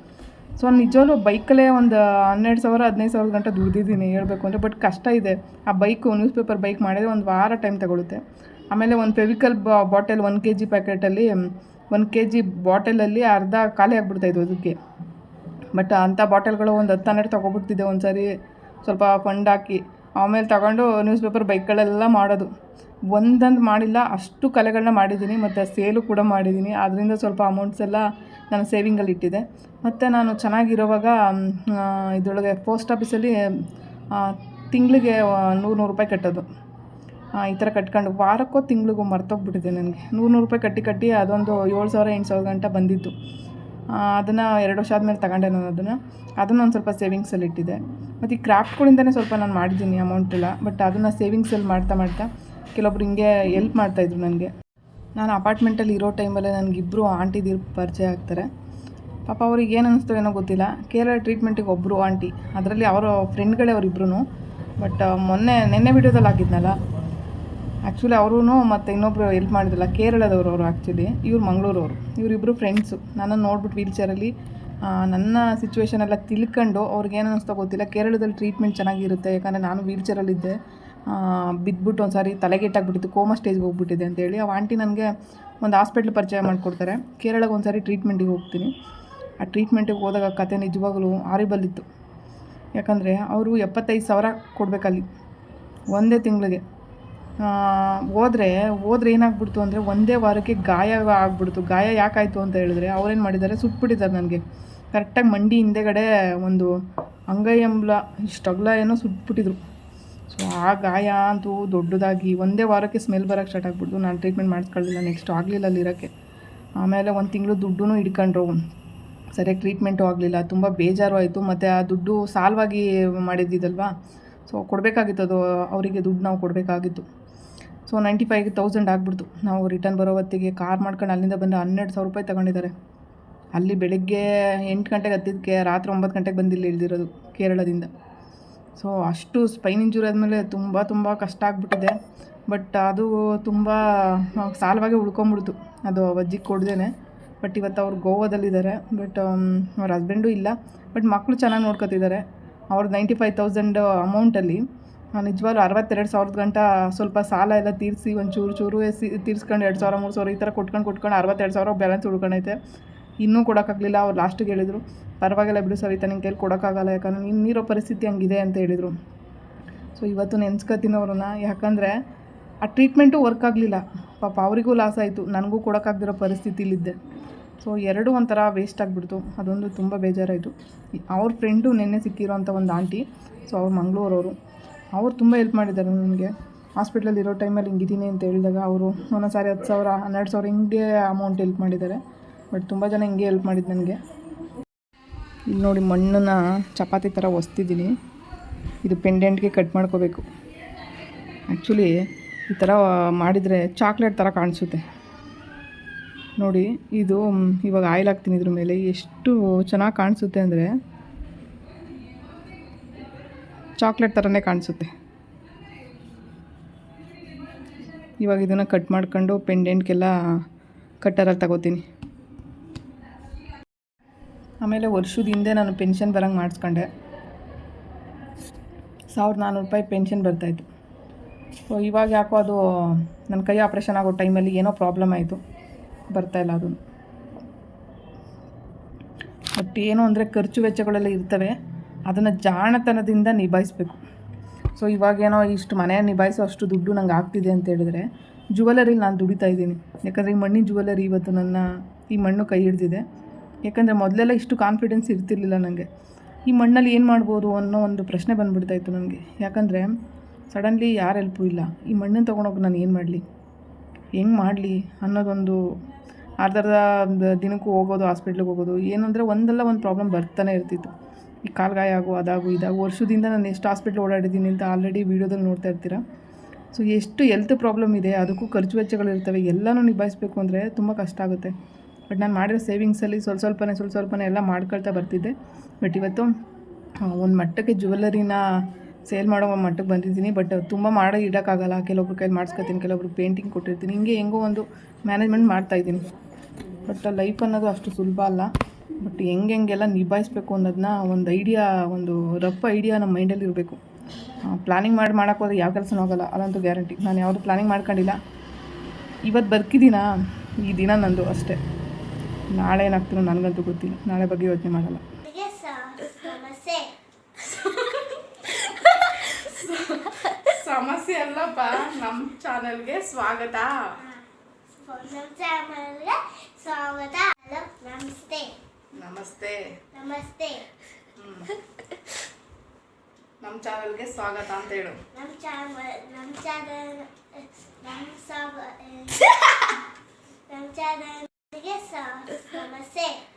ಸೊ ನಿಜವಾಗ್ಲೂ ಬೈಕಲ್ಲೇ ಒಂದು ಹನ್ನೆರಡು ಸಾವಿರ, ಹದಿನೈದು ಸಾವಿರ ಗಂಟೆ ದುಡ್ದಿದ್ದೀನಿ ಹೇಳಬೇಕು ಅಂದರೆ ಬಟ್ ಕಷ್ಟ ಇದೆ. ಆ ಬೈಕು ನ್ಯೂಸ್ ಪೇಪರ್ ಬೈಕ್ ಮಾಡಿದರೆ ಒಂದು ವಾರ ಟೈಮ್ ತಗೊಳುತ್ತೆ. ಆಮೇಲೆ ಒಂದು Fevicol bottle one K G ಪ್ಯಾಕೆಟಲ್ಲಿ one K G ಬಾಟಲಲ್ಲಿ ಅರ್ಧ ಖಾಲಿ ಆಗಿಬಿಡ್ತಾಯಿದ್ದು ಅದಕ್ಕೆ ಬಟ್ ಅಂಥ ಬಾಟಲ್ಗಳು ಒಂದು ಹತ್ತು ಹನ್ನೆರಡು ತೊಗೊಬಿಡ್ತಿದ್ದೆ ಒಂದು ಸಾರಿ ಸ್ವಲ್ಪ ಫಂಡ್ ಹಾಕಿ. ಆಮೇಲೆ ತಗೊಂಡು ನ್ಯೂಸ್ ಪೇಪರ್ ಬೈಕ್ಗಳೆಲ್ಲ ಮಾಡೋದು. ಒಂದಂದು ಮಾಡಿಲ್ಲ, ಅಷ್ಟು ಕಲೆಗಳನ್ನ ಮಾಡಿದ್ದೀನಿ. ಮತ್ತು ಸೇಲು ಕೂಡ ಮಾಡಿದ್ದೀನಿ. ಅದರಿಂದ ಸ್ವಲ್ಪ ಅಮೌಂಟ್ಸ್ ಎಲ್ಲ ನಾನು ಸೇವಿಂಗಲ್ಲಿ ಇಟ್ಟಿದ್ದೆ. ಮತ್ತು ನಾನು ಚೆನ್ನಾಗಿರೋವಾಗ ಇದರೊಳಗೆ ಪೋಸ್ಟ್ ಆಫೀಸಲ್ಲಿ ತಿಂಗಳಿಗೆ ನೂರು ನೂರು ರೂಪಾಯಿ ಕಟ್ಟೋದು. ಈ ಥರ ಕಟ್ಕೊಂಡು ವಾರಕ್ಕೋ ತಿಂಗಳಿಗೋ ಮರ್ತೋಗ್ಬಿಟ್ಟಿದೆ ನನಗೆ. ನೂರು ನೂರು ರೂಪಾಯಿ ಕಟ್ಟಿ ಕಟ್ಟಿ ಅದೊಂದು ಏಳು ಸಾವಿರ, ಎಂಟು ಸಾವಿರ ಗಂಟ ಬಂದಿತ್ತು. ಅದನ್ನು ಎರಡು ವರ್ಷ ಆದಮೇಲೆ ತಗೊಂಡೆ ನಾನು ಅದನ್ನು. ಅದನ್ನು ಒಂದು ಸ್ವಲ್ಪ ಸೇವಿಂಗ್ಸಲ್ಲಿ ಇಟ್ಟಿದ್ದೆ. ಮತ್ತು ಈ ಕ್ರಾಫ್ಟ್ಗಳಿಂದನೇ ಸ್ವಲ್ಪ ನಾನು ಮಾಡಿದ್ದೀನಿ ಅಮೌಂಟ್ ಎಲ್ಲ ಬಟ್ ಅದನ್ನು ಸೇವಿಂಗ್ಸಲ್ಲಿ ಮಾಡ್ತಾ ಮಾಡ್ತಾ ಕೆಲವೊಬ್ರು ಹಿಂಗೆ ಎಲ್ಪ್ ಮಾಡ್ತಾಯಿದ್ರು ನನಗೆ. ನಾನು ಅಪಾರ್ಟ್ಮೆಂಟಲ್ಲಿ ಇರೋ ಟೈಮಲ್ಲೇ ನನಗಿಬ್ಬರು ಆಂಟಿದಿರು ಪರಿಚಯ ಆಗ್ತಾರೆ. ಪಾಪ ಅವ್ರಿಗೆ ಏನು ಅನಿಸ್ತೋ ಏನೋ ಗೊತ್ತಿಲ್ಲ. ಕೇರಳ ಟ್ರೀಟ್ಮೆಂಟಿಗೆ ಒಬ್ಬರು ಆಂಟಿ. ಅದರಲ್ಲಿ ಅವರ ಫ್ರೆಂಡ್ಗಳೇ ಅವರಿಬ್ರು ಬಟ್ ಮೊನ್ನೆ, ನಿನ್ನೆ ವಿಡಿಯೋದಲ್ಲಿ ಹಾಕಿದ್ನಲ್ಲ ಆ್ಯಕ್ಚುಲಿ ಅವರೂ ಮತ್ತು ಇನ್ನೊಬ್ಬರು ಎಲ್ಪ್ ಮಾಡಿದ್ರಲ್ಲ, ಕೇರಳದವರು ಅವರು ಆ್ಯಕ್ಚುಲಿ ಇವರು ಮಂಗಳೂರವರು. ಇವರಿಬ್ಬರು ಫ್ರೆಂಡ್ಸು ನನ್ನನ್ನು ನೋಡ್ಬಿಟ್ಟು ವೀಲ್ಚೇರಲ್ಲಿ ನನ್ನ ಸಿಚುವೇಶನ್ ಎಲ್ಲ ತಿಳ್ಕೊಂಡು ಅವ್ರಿಗೆ ಏನು ಗೊತ್ತಿಲ್ಲ. ಕೇರಳದಲ್ಲಿ ಟ್ರೀಟ್ಮೆಂಟ್ ಚೆನ್ನಾಗಿರುತ್ತೆ. ಯಾಕಂದರೆ ನಾನು ವೀಲ್ ಚೇರಲ್ಲಿದ್ದೆ ಬಿದ್ದುಬಿಟ್ಟು ಒಂದು ಸಾರಿ ತಲೆಗೆಟ್ಟಾಗ್ಬಿಟ್ಟಿತ್ತು ಕೋಮಾ ಸ್ಟೇಜ್ಗೆ ಹೋಗ್ಬಿಟ್ಟಿದೆ ಅಂತೇಳಿ ಆ ಆಂಟಿ ನನಗೆ ಒಂದು ಹಾಸ್ಪಿಟ್ಲ್ ಪರಿಚಯ ಮಾಡಿಕೊಡ್ತಾರೆ. ಕೇರಳಗೆ ಒಂದು ಸಾರಿ ಟ್ರೀಟ್ಮೆಂಟಿಗೆ ಹೋಗ್ತೀನಿ. ಆ ಟ್ರೀಟ್ಮೆಂಟಿಗೆ ಹೋದಾಗ ಕತೆ ನಿಜವಾಗಲೂ ಆರಿಬಲ್ ಇತ್ತು. ಯಾಕಂದರೆ ಅವರು ಎಪ್ಪತ್ತೈದು ಸಾವಿರ ಕೊಡಬೇಕಲ್ಲಿ. ಒಂದೇ ತಿಂಗಳಿಗೆ. ಹೋದ್ರೆ ಹೋದ್ರೆ ಏನಾಗ್ಬಿಡ್ತು ಅಂದರೆ ಒಂದೇ ವಾರಕ್ಕೆ ಗಾಯ ಆಗ್ಬಿಡ್ತು. ಗಾಯ ಯಾಕಾಯಿತು ಅಂತ ಹೇಳಿದ್ರೆ ಅವ್ರೇನು ಮಾಡಿದ್ದಾರೆ? ಸುಟ್ಬಿಟ್ಟಿದ್ದಾರೆ ನನಗೆ. ಕರೆಕ್ಟಾಗಿ ಮಂಡಿ ಹಿಂದೆಗಡೆ ಒಂದು ಅಂಗೈಯಂಬ್ಲ ಅಗಲ ಏನೋ ಸುಟ್ಬಿಟ್ಟಿದ್ರು. ಸೊ ಆ ಗಾಯ ಅಂತೂ ದೊಡ್ಡದಾಗಿ ಒಂದೇ ವಾರಕ್ಕೆ ಸ್ಮೆಲ್ ಬರೋಕ್ಕೆ ಸ್ಟಾರ್ಟ್ ಆಗ್ಬಿಡ್ತು. ನಾನು ಟ್ರೀಟ್ಮೆಂಟ್ ಮಾಡಿಸ್ಕೊಳ್ಳಿಲ್ಲ ನೆಕ್ಸ್ಟ್ ಆಗಲಿಲ್ಲ ಅಲ್ಲಿರೋಕ್ಕೆ ಆಮೇಲೆ ಒಂದು ತಿಂಗಳು ದುಡ್ಡು ಹಿಡ್ಕೊಂಡ್ರು ಸರಿಯಾಗಿ ಟ್ರೀಟ್ಮೆಂಟು ಆಗಲಿಲ್ಲ, ತುಂಬ ಬೇಜಾರು ಆಯಿತು. ಮತ್ತು ಆ ದುಡ್ಡು ಸಾಲವಾಗಿ ಮಾಡಿದ್ದಿದ್ದಲ್ವಾ ಸೊ ಕೊಡಬೇಕಾಗಿತ್ತು ಅದು, ಅವರಿಗೆ ದುಡ್ಡು ನಾವು ಕೊಡಬೇಕಾಗಿತ್ತು. ಸೊ ನೈಂಟಿ ಫೈವ್ ತೌಸಂಡ್ ಆಗಿಬಿಡ್ತು. ನಾವು ರಿಟರ್ನ್ ಬರೋ ಹೊತ್ತಿಗೆ ಕಾರ್ ಮಾಡ್ಕೊಂಡು ಅಲ್ಲಿಂದ ಬಂದು ಹನ್ನೆರಡು ಸಾವಿರ ರೂಪಾಯಿ ತಗೊಂಡಿದ್ದಾರೆ. ಅಲ್ಲಿ ಬೆಳಗ್ಗೆ ಎಂಟು ಗಂಟೆಗೆ ಹತ್ತಿದ್ದಕ್ಕೆ ರಾತ್ರಿ ಒಂಬತ್ತು ಗಂಟೆಗೆ ಬಂದಿಲ್ಲ ಇಳಿದಿರೋದು ಕೇರಳದಿಂದ. ಸೊ ಅಷ್ಟು ಸ್ಪೈನ್ ಇಂಜುರಿ ಆದಮೇಲೆ ತುಂಬ ತುಂಬ ಕಷ್ಟ ಆಗಿಬಿಟ್ಟಿದೆ. ಬಟ್ ಅದು ತುಂಬ ಸಾಲವಾಗಿ ಉಳ್ಕೊಂಬಿಡ್ತು. ಅದು ಅಜ್ಜಿಗೆ ಕೊಡ್ದೇನೆ. ಬಟ್ ಇವತ್ತು ಅವ್ರು ಗೋವಾದಲ್ಲಿದ್ದಾರೆ. ಬಟ್ ಅವ್ರ ಹಸ್ಬೆಂಡು ಇಲ್ಲ. ಬಟ್ ಮಕ್ಕಳು ಚೆನ್ನಾಗಿ ನೋಡ್ಕೊತಿದ್ದಾರೆ. ಅವ್ರದ್ದು ನೈಂಟಿ ಫೈವ್ ತೌಸಂಡ್ ಅಮೌಂಟಲ್ಲಿ ನಿಜವಾಗ್ಲೂ ಅರವತ್ತೆರಡು ಸಾವಿರದ ಗಂಟ ಸ್ವಲ್ಪ ಸಾಲ ಎಲ್ಲ ತೀರಿಸಿ ಒಂದು ಚೂರು ಚೂರು ಎಸಿ, ತೀರ್ಸ್ಕೊಂಡು ಎರಡು ಸಾವಿರ, ಮೂರು ಸಾವಿರ ಈ ಥರ ಕೊಟ್ಕೊಂಡು ಕೊಟ್ಕೊಂಡು ಅರವತ್ತೆರಡು ಸಾವಿರ ಬ್ಯಾಲೆನ್ಸ್ ಉಳ್ಕೊಂಡೈತೆ ಇನ್ನೂ ಕೊಡೋಕ್ಕಾಗಲಿಲ್ಲ, ಅವ್ರು ಲಾಸ್ಟಿಗೆ ಹೇಳಿದರು. ಪರವಾಗಿಲ್ಲ ಬಿಡು ಸವಿತಾ ನಿನ್ನ ಕೈಲಿ ಕೊಡೋಕ್ಕಾಗಲ್ಲ, ಯಾಕಂದ್ರೆ ನೀನು ನೀರೋ ಪರಿಸ್ಥಿತಿ ಹಂಗಿದೆ ಅಂತ ಹೇಳಿದರು. ಸೊ ಇವತ್ತು ನೆನ್ಸ್ಕೊತೀನಿ ಅವ್ರನ್ನ ಯಾಕಂದರೆ ಆ ಟ್ರೀಟ್ಮೆಂಟು ವರ್ಕ್ ಆಗಲಿಲ್ಲ. ಪಾಪ ಅವರಿಗೂ ಲಾಸ್ ಆಯಿತು, ನನಗೂ ಕೊಡೋಕ್ಕಾಗ್ದಿರೋ ಪರಿಸ್ಥಿತಿಲಿದ್ದೆ ಸೊ ಎರಡೂ ಒಂಥರ ವೇಸ್ಟ್ ಆಗಿಬಿಡ್ತು. ಅದೊಂದು ತುಂಬ ಬೇಜಾರಾಯಿತು. ಅವ್ರ ಫ್ರೆಂಡು ನಿನ್ನೆ ಸಿಕ್ಕಿರೋ ಅಂಥ ಒಂದು ಆಂಟಿ ಸೊ ಅವ್ರು ಮಂಗಳೂರವರು. ಅವ್ರು ತುಂಬ ಹೆಲ್ಪ್ ಮಾಡಿದ್ದಾರೆ ನನಗೆ. ಹಾಸ್ಪಿಟ್ಲಲ್ಲಿ ಇರೋ ಟೈಮಲ್ಲಿ ಹಿಂಗಿದ್ದೀನಿ ಅಂತ ಹೇಳಿದಾಗ ಅವರು ಒಂದೊಂದು ಸಾರಿ ಹತ್ತು ಸಾವಿರ, ಹನ್ನೆರಡು ಸಾವಿರ ಹಿಂಗೆ ಅಮೌಂಟ್ ಹೆಲ್ಪ್ ಮಾಡಿದ್ದಾರೆ. ಬಟ್ ತುಂಬ ಜನ ಹಿಂಗೆ ಹೆಲ್ಪ್ ಮಾಡಿದ್ದು ನನಗೆ. ಇಲ್ಲಿ ನೋಡಿ ಮಣ್ಣನ್ನು ಚಪಾತಿ ಥರ ಒಸ್ತಿದ್ದೀನಿ. ಇದು ಪೆಂಡೆಂಟ್ಗೆ ಕಟ್ ಮಾಡ್ಕೋಬೇಕು. ಆ್ಯಕ್ಚುಲಿ ಈ ಥರ ಮಾಡಿದರೆ ಚಾಕ್ಲೇಟ್ ಥರ ಕಾಣಿಸುತ್ತೆ. ನೋಡಿ, ಇದು ಇವಾಗ ಆಯಿಲ್ ಹಾಕ್ತೀನಿ ಇದ್ರ ಮೇಲೆ. ಎಷ್ಟು ಚೆನ್ನಾಗಿ ಕಾಣಿಸುತ್ತೆ ಅಂದರೆ ಚಾಕ್ಲೇಟ್ ಥರನೇ ಕಾಣಿಸುತ್ತೆ. ಇವಾಗ ಇದನ್ನು ಕಟ್ ಮಾಡ್ಕೊಂಡು ಪೆಂಡೆಂಟ್ಗೆಲ್ಲ ಕಟ್ಟರಲ್ಲಿ ತಗೋತೀನಿ. ಆಮೇಲೆ ವರ್ಷದ ಹಿಂದೆ ನಾನು ಪೆನ್ಷನ್ ಬರೋಂಗೆ ಮಾಡಿಸ್ಕೊಂಡೆ. ಸಾವಿರದ ನಾನ್ನೂರು ರೂಪಾಯಿ ಪೆನ್ಷನ್ ಬರ್ತಾಯಿತ್ತು ಸೊ ಇವಾಗ ಯಾಕೋ ಅದು ನನ್ನ ಕೈ ಆಪ್ರೇಷನ್ ಆಗೋ ಟೈಮಲ್ಲಿ ಏನೋ ಪ್ರಾಬ್ಲಮ್ ಆಯಿತು. ಬರ್ತಾಯಿಲ್ಲ ಅದು ಬಟ್ ಏನು ಅಂದರೆ ಖರ್ಚು ವೆಚ್ಚಗಳೆಲ್ಲ ಇರ್ತವೆ. ಅದನ್ನು ಜಾಣತನದಿಂದ ನಿಭಾಯಿಸಬೇಕು. ಸೊ ಇವಾಗೇನೋ ಇಷ್ಟು ಮನೆ ನಿಭಾಯಿಸೋ ಅಷ್ಟು ದುಡ್ಡು ನಂಗೆ ಆಗ್ತಿದೆ ಅಂತ ಹೇಳಿದ್ರೆ ಜುವೆಲರಿಲಿ ನಾನು ದುಡಿತಾ ಇದ್ದೀನಿ. ಯಾಕಂದರೆ ಈ ಮಣ್ಣಿನ ಜುವೆಲರಿ ಇವತ್ತು ನನ್ನ, ಈ ಮಣ್ಣು ಕೈ ಹಿಡಿದಿದೆ. ಯಾಕಂದರೆ ಮೊದಲೆಲ್ಲ ಇಷ್ಟು ಕಾನ್ಫಿಡೆನ್ಸ್ ಇರ್ತಿರ್ಲಿಲ್ಲ ನನಗೆ ಈ ಮಣ್ಣಲ್ಲಿ ಏನು ಮಾಡ್ಬೋದು ಅನ್ನೋ ಒಂದು ಪ್ರಶ್ನೆ ಬಂದುಬಿಡ್ತಾಯಿತ್ತು ನನಗೆ. ಯಾಕಂದರೆ ಸಡನ್ಲಿ ಯಾರು ಹೆಲ್ಪು ಇಲ್ಲ. ಈ ಮಣ್ಣನ್ನು ತೊಗೊಂಡೋಗಿ ನಾನು ಏನು ಮಾಡಲಿ? ಹೆಂಗೆ ಮಾಡಲಿ ಅನ್ನೋದೊಂದು ಅರ್ಧರ್ಧ ಅರ್ಧ ಒಂದು ದಿನಕ್ಕೂ ಹೋಗೋದು ಹಾಸ್ಪಿಟ್ಲಿಗೆ ಹೋಗೋದು, ಏನಂದರೆ ಒಂದಲ್ಲ ಒಂದು ಪ್ರಾಬ್ಲಮ್ ಬರ್ತಾನೆ ಇರ್ತಿತ್ತು. ಈ ಕಾಲ್ಗಾಯ ಆಗೋ, ಅದಾಗು, ಇದಾಗು, ವರ್ಷದಿಂದ ನಾನು ಎಷ್ಟು ಹಾಸ್ಪಿಟ್ಲ್ ಓಡಾಡಿದ್ದೀನಿ ಅಂತ ಆಲ್ರೆಡಿ ವೀಡಿಯೋದಲ್ಲಿ ನೋಡ್ತಾ ಇರ್ತೀರ? ಸೊ ಎಷ್ಟು ಹೆಲ್ತ್ ಪ್ರಾಬ್ಲಮ್ ಇದೆ, ಅದಕ್ಕೂ ಖರ್ಚು ವೆಚ್ಚಗಳಿರ್ತವೆ ಎಲ್ಲನೂ ನಿಭಾಯಿಸ್ಬೇಕು ಅಂದರೆ ತುಂಬ ಕಷ್ಟ ಆಗುತ್ತೆ. ಬಟ್ ನಾನು ಮಾಡಿರೋ ಸೇವಿಂಗ್ಸಲ್ಲಿ ಸ್ವಲ್ಪ ಸ್ವಲ್ಪನೇ ಸ್ವಲ್ಪ ಸ್ವಲ್ಪನೇ ಎಲ್ಲ ಮಾಡ್ಕೊಳ್ತಾ ಬರ್ತಿದ್ದೆ. ಬಟ್ ಇವತ್ತು ಒಂದು ಮಟ್ಟಕ್ಕೆ ಜುವೆಲ್ಲರಿನ ಸೇಲ್ ಮಾಡೋ ಮಟ್ಟಕ್ಕೆ ಬಂದಿದ್ದೀನಿ. ಬಟ್ ತುಂಬ ಮಾಡೋ ಇಡೋಕ್ಕಾಗಲ್ಲ. ಕೆಲವೊಬ್ರು ಕೈಲಿ ಮಾಡಿಸ್ಕೊತೀನಿ, ಕೆಲವೊಬ್ರು ಪೇಂಟಿಂಗ್ ಕೊಟ್ಟಿರ್ತೀನಿ. ಹಿಂಗೆ ಹೆಂಗೋ ಒಂದು ಮ್ಯಾನೇಜ್ಮೆಂಟ್ ಮಾಡ್ತಾಯಿದ್ದೀನಿ ಬಟ್ ಲೈಫ್ ಅನ್ನೋದು ಅಷ್ಟು ಸುಲಭ ಅಲ್ಲ. ಬಟ್ ಹೆಂಗೆ ಹೆಂಗೆಲ್ಲ ನಿಭಾಯಿಸ್ಬೇಕು ಅನ್ನೋದನ್ನ ಒಂದು ಐಡಿಯಾ ಒಂದು ರಫ್ ಐಡಿಯಾ ನಮ್ಮ ಮೈಂಡಲ್ಲಿ ಇರಬೇಕು. ಪ್ಲಾನಿಂಗ್ ಮಾಡಿ ಮಾಡೋಕ್ಕೆ ಹೋದ್ರೆ ಯಾವ ಕೆಲಸನೂ ಆಗೋಲ್ಲ ಅದಂತೂ ಗ್ಯಾರಂಟಿ ನಾನು ಯಾವುದು ಪ್ಲಾನಿಂಗ್ ಮಾಡ್ಕೊಂಡಿಲ್ಲ. ಇವತ್ತು ಬದುಕಿದ್ದೀನ ಈ ದಿನ ನಂದು ಅಷ್ಟೇ. ನಾಳೆ ಏನಾಗ್ತೀನೋ ನನಗಂತೂ ಗೊತ್ತಿಲ್ಲ. ನಾಳೆ ಬಗ್ಗೆ ಯೋಚನೆ ಮಾಡಲ್ಲ. ಸಮಸ್ಯೆ. ಅಲ್ಲಪ್ಪ ನಮ್ಮ ಚಾನಲ್ಗೆ ಸ್ವಾಗತ. ಸ್ವಾಗತ. ನಮಸ್ತೆ. ನಮಸ್ತೆ. ನಮಸ್ತೆ. ನಮ್ಮ ಚಾನಲ್ಗೆ ಸ್ವಾಗತ ಅಂತ ಹೇಳು. ನಮ್ಮ ಚಾನಲ್ ನಮ್ಮ ಚಾನಲ್ ನಮ್ಮ ಸಾಗ ನಮ್ಮ ಚಾನಲ್ಗೆ ಸಮಸ್ಯೆ.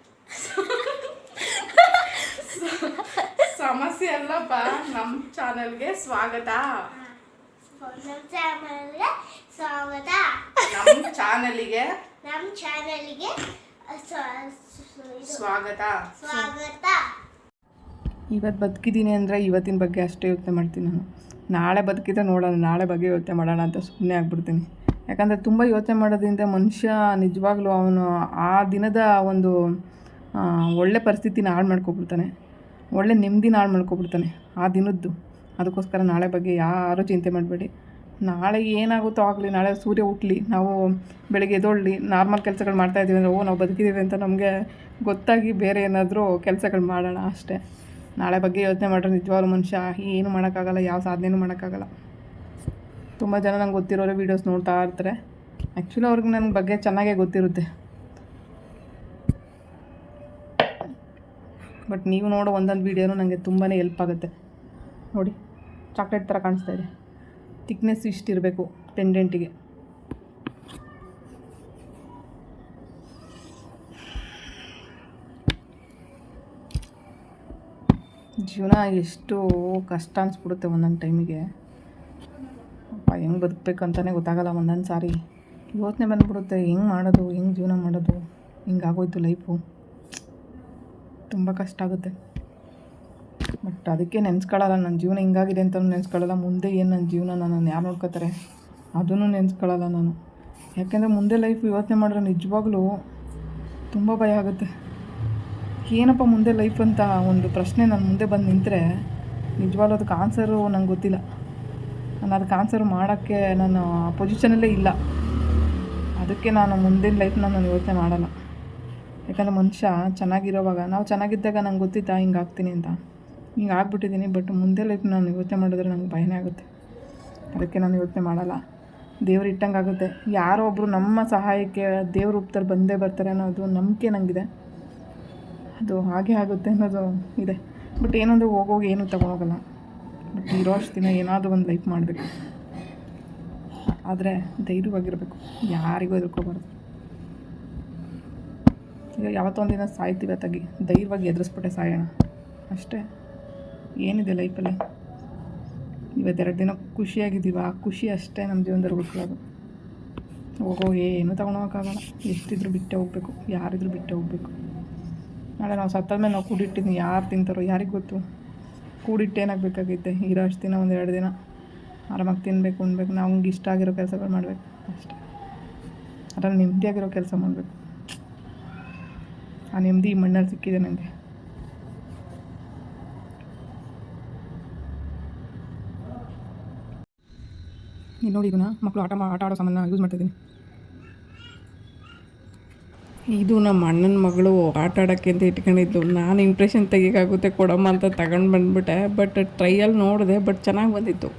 ಸಮಸ್ಯೆ ಅಲ್ಲಪ್ಪ ನಮ್ಮ ಚಾನಲ್ಗೆ ಸ್ವಾಗತ. ನಮ್ಮ ಚಾನಲ್ಗೆ ಸ್ವಾಗತ. ನಮ್ಮ ಚಾನಲಿಗೆ? ನಮ್ಮ ಚಾನಲ್ಗೆ ಸ್ವಾಗತ. ಸ್ವಾಗತ. ಇವತ್ತು ಬದುಕಿದ್ದೀನಿ ಅಂದರೆ ಇವತ್ತಿನ ಬಗ್ಗೆ ಅಷ್ಟೇ ಯೋಚನೆ ಮಾಡ್ತೀನಿ ನಾನು. ನಾಳೆ ಬದುಕಿದ್ರೆ ನೋಡೋಣ ನಾಳೆ ಬಗ್ಗೆ ಯೋಚನೆ ಮಾಡೋಣ ಅಂತ ಸುಮ್ಮನೆ ಆಗ್ಬಿಡ್ತೀನಿ. ಯಾಕಂದರೆ ತುಂಬ ಯೋಚನೆ ಮಾಡೋದ್ರಿಂದ ಮನುಷ್ಯ ನಿಜವಾಗ್ಲೂ ಅವನು ಆ ದಿನದ ಒಂದು ಒಳ್ಳೆ ಪರಿಸ್ಥಿತಿನ ಹಾಳು ಮಾಡ್ಕೊಬಿಡ್ತಾನೆ. ಒಳ್ಳೆ ನೆಮ್ಮದಿನ ಹಾಳು ಮಾಡ್ಕೊಬಿಡ್ತಾನೆ ಆ ದಿನದ್ದು. ಅದಕ್ಕೋಸ್ಕರ ನಾಳೆ ಬಗ್ಗೆ ಯಾರೂ ಚಿಂತೆ ಮಾಡಬೇಡಿ. ನಾಳೆ ಏನಾಗುತ್ತೋ ಆಗಲಿ, ನಾಳೆ ಸೂರ್ಯ ಹುಟ್ಟಲಿ ನಾವು ಬೆಳಗ್ಗೆ ಎದ್ದೊಳ್ಳಿ, ನಾರ್ಮಲ್ ಕೆಲಸಗಳು ಮಾಡ್ತಾ ಇದ್ದೀವಿ ಅಂದರೆ, ಓ, ನಾವು ಬದುಕಿದ್ದೀವಿ ಅಂತ ನಮಗೆ ಗೊತ್ತಾಗಿ ಬೇರೆ ಏನಾದರೂ ಕೆಲಸಗಳು ಮಾಡೋಣ ಅಷ್ಟೇ. ನಾಳೆ ಬಗ್ಗೆ ಯೋಚನೆ ಮಾಡ್ರೆ ನಿಜವಾಗ್ಲೂ ಮನುಷ್ಯ ಏನು ಮಾಡೋಕ್ಕಾಗಲ್ಲ, ಯಾವ ಸಾಧನೆಯೂ ಮಾಡೋಕ್ಕಾಗಲ್ಲ. ತುಂಬ ಜನ ನಂಗೆ ಗೊತ್ತಿರೋರೆ ವೀಡಿಯೋಸ್ ನೋಡ್ತಾ ಇರ್ತಾರೆ. ಆ್ಯಕ್ಚುಲಿ ಅವ್ರಿಗೆ ನನ್ನ ಬಗ್ಗೆ ಚೆನ್ನಾಗೇ ಗೊತ್ತಿರುತ್ತೆ. ಬಟ್ ನೀವು ನೋಡೋ ಒಂದೊಂದು ವೀಡಿಯೋನು ನನಗೆ ತುಂಬಾ ಹೆಲ್ಪ್ ಆಗುತ್ತೆ. ನೋಡಿ ಚಾಕ್ಲೇಟ್ ಥರ ಕಾಣಿಸ್ತಾ ಇದೆ. ತಿಕ್ನೆಸ್ ಇಷ್ಟಿರಬೇಕು ಪೆಂಡೆಂಟಿಗೆ ಜೀವನ ಎಷ್ಟು ಕಷ್ಟ ಅನಿಸ್ಬಿಡುತ್ತೆ ಒಂದೊಂದು ಟೈಮಿಗೆ ಅಪ್ಪ, ಹೆಂಗೆ ಬದುಕಬೇಕು ಅಂತಲೇ ಗೊತ್ತಾಗಲ್ಲ ಒಂದೊಂದು ಸಾರಿ. ಯೋಚನೆ ಬಂದ್ಬಿಡುತ್ತೆ, ಹೆಂಗೆ ಮಾಡೋದು, ಹೆಂಗೆ ಜೀವನ ಮಾಡೋದು ಹಿಂಗಾಗೋಯ್ತು ಲೈಫು ತುಂಬ ಕಷ್ಟ ಆಗುತ್ತೆ. ಬಟ್ ಅದಕ್ಕೆ ನೆನೆಸ್ಕೊಳ್ಳಲ್ಲ, ನನ್ನ ಜೀವನ ಹಿಂಗಾಗಿದೆ ಅಂತ ನೆನೆಸ್ಕೊಳ್ಳಲ್ಲ. ಮುಂದೆ ಏನು ನನ್ನ ಜೀವನ, ನಾನು ಯಾರು ನೋಡ್ಕೋತಾರೆ? ಅದನ್ನು ನೆನೆಸ್ಕೊಳ್ಳಲ್ಲ ನಾನು. ಯಾಕೆಂದರೆ ಮುಂದೆ ಲೈಫ್ ಯೋಚನೆ ಮಾಡಿದ್ರೆ ನಿಜವಾಗ್ಲೂ ತುಂಬ ಭಯ ಆಗುತ್ತೆ. ಏನಪ್ಪ ಮುಂದೆ ಲೈಫ್ ಅಂತ ಒಂದು ಪ್ರಶ್ನೆ ನನ್ನ ಮುಂದೆ ಬಂದು ನಿಂತರೆ, ನಿಜವಾಗ್ಲೂ ಅದಕ್ಕೆ ಆನ್ಸರು ನಂಗೆ ಗೊತ್ತಿಲ್ಲ. ನಾನು ಅದಕ್ಕೆ ಆನ್ಸರ್ ಮಾಡೋಕ್ಕೆ ನಾನು ಪೊಸಿಷನಲ್ಲೇ ಇಲ್ಲ. ಅದಕ್ಕೆ ನಾನು ಮುಂದಿನ ಲೈಫ್ನ ನಾನು ಯೋಚನೆ ಮಾಡಲ್ಲ. ಯಾಕಂದರೆ ಮನುಷ್ಯ ಚೆನ್ನಾಗಿರೋವಾಗ, ನಾವು ಚೆನ್ನಾಗಿದ್ದಾಗ ನಂಗೆ ಗೊತ್ತಿತ್ತಾ ಹಿಂಗೆ ಆಗ್ತೀನಿ ಅಂತ. ಹಿಂಗೆ ಆಗ್ಬಿಟ್ಟಿದ್ದೀನಿ ಬಟ್ ಮುಂದೆ ಲೈಫ್ ನಾನು ಯೋಚನೆ ಮಾಡಿದ್ರೆ ನಂಗೆ ಭಯನೇ ಆಗುತ್ತೆ. ಅದಕ್ಕೆ ನಾನು ಯೋಚನೆ ಮಾಡಲ್ಲ. ದೇವ್ರು ಇಟ್ಟಂಗೆ ಆಗುತ್ತೆ. ಯಾರೋ ಒಬ್ಬರು ನಮ್ಮ ಸಹಾಯಕ್ಕೆ ದೇವ್ರ ರೂಪದಲ್ಲಿ ಬಂದೇ ಬರ್ತಾರೆ ಅನ್ನೋದು ನಂಬಿಕೆ ನನಗಿದೆ ಅದು ಹಾಗೆ ಆಗುತ್ತೆ ಅನ್ನೋದು ಇದೆ. ಬಟ್ ಏನಂದ್ರೆ ಹೋಗೋಗಿ ಏನೂ ತಗೊಳೋಗಲ್ಲ ಬಟ್ ಇರೋ ಅಷ್ಟು ದಿನ ಏನಾದರೂ ಒಂದು ಲೈಫ್ ಮಾಡಬೇಕು. ಆದರೆ ಧೈರ್ಯವಾಗಿರಬೇಕು. ಯಾರಿಗೂ ಎದುರ್ಕೋಬಾರ್ದು. ಈಗ ಯಾವತ್ತೊಂದು ದಿನ ಸಾಯ್ತೀವಿ ಧೈರ್ಯವಾಗಿ ಎದುರಿಸ್ಬಿಟ್ಟೆ ಸಾಯೋಣ. ಅಷ್ಟೇ. ಏನಿದೆ ಲೈಫಲ್ಲಿ? ಇವತ್ತೆರಡು ದಿನ ಖುಷಿಯಾಗಿದ್ದೀವ? ಆ ಖುಷಿ ಅಷ್ಟೇ ನಮ್ಮ ಜೀವನದಲ್ಲಿ ಹುಡುಕೋದು ಹೋಗೋ ಏನು ತಗೊಳೋಕ್ಕಾಗಲ್ಲ ಎಷ್ಟಿದ್ರು ಬಿಟ್ಟೆ ಹೋಗ್ಬೇಕು. ಯಾರಿದ್ರು ಬಿಟ್ಟೆ ಹೋಗ್ಬೇಕು. ನಾಳೆ ನಾವು ಸತ್ತಾದ್ಮೇಲೆ ನಾವು ಕೂಡಿಟ್ಟಿದ್ದೀನಿ ಯಾರು ತಿಂತಾರೋ? ಯಾರಿಗೆ ಗೊತ್ತು? ಕೂಡಿಟ್ಟು ಏನಾಗಬೇಕಾಗಿದ್ದೆ ಇರೋ ಅಷ್ಟು ದಿನ, ಒಂದು ಎರಡು ದಿನ. ಆರಾಮಾಗಿ ತಿನ್ನಬೇಕು ಉಣ್ಬೇಕು. ನಾವು ಹಂಗೆ ಇಷ್ಟ ಆಗಿರೋ ಕೆಲಸಗಳು ಮಾಡಬೇಕು. ಅಷ್ಟೇ. ಅದ್ರಲ್ಲಿ ನೆಮ್ಮದಿಯಾಗಿರೋ ಕೆಲಸ ಮಾಡಬೇಕು. ಆ ನೆಮ್ಮದಿ ಮಣ್ಣಲ್ಲಿ ಸಿಕ್ಕಿದೆ ನನಗೆ ಇಲ್ಲಿ ನೋಡಿ ಇದನ್ನ. ಮಕ್ಕಳು ಆಟ ಆಟ ಆಡೋ ಸಾಮಾನ ಯೂಸ್ ಮಾಡ್ತಿದ್ದೀನಿ ಇದು ನಮ್ಮ ಅಣ್ಣನ ಮಗಳು ಆಟ ಆಡೋಕ್ಕೆ ಅಂತ ಇಟ್ಕೊಂಡಿದ್ದು. ನಾನು ಇಂಪ್ರೆಷನ್ ತೆಗಿಯೋಕ್ಕಾಗುತ್ತೆ ಕೊಡಮ್ಮ ಅಂತ ತಗೊಂಡು ಬಂದ್ಬಿಟ್ಟೆ. ಬಟ್ ಟ್ರೈಯಲ್ಲಿ ನೋಡಿದೆ ಬಟ್ ಚೆನ್ನಾಗಿ ಬಂದಿತ್ತು.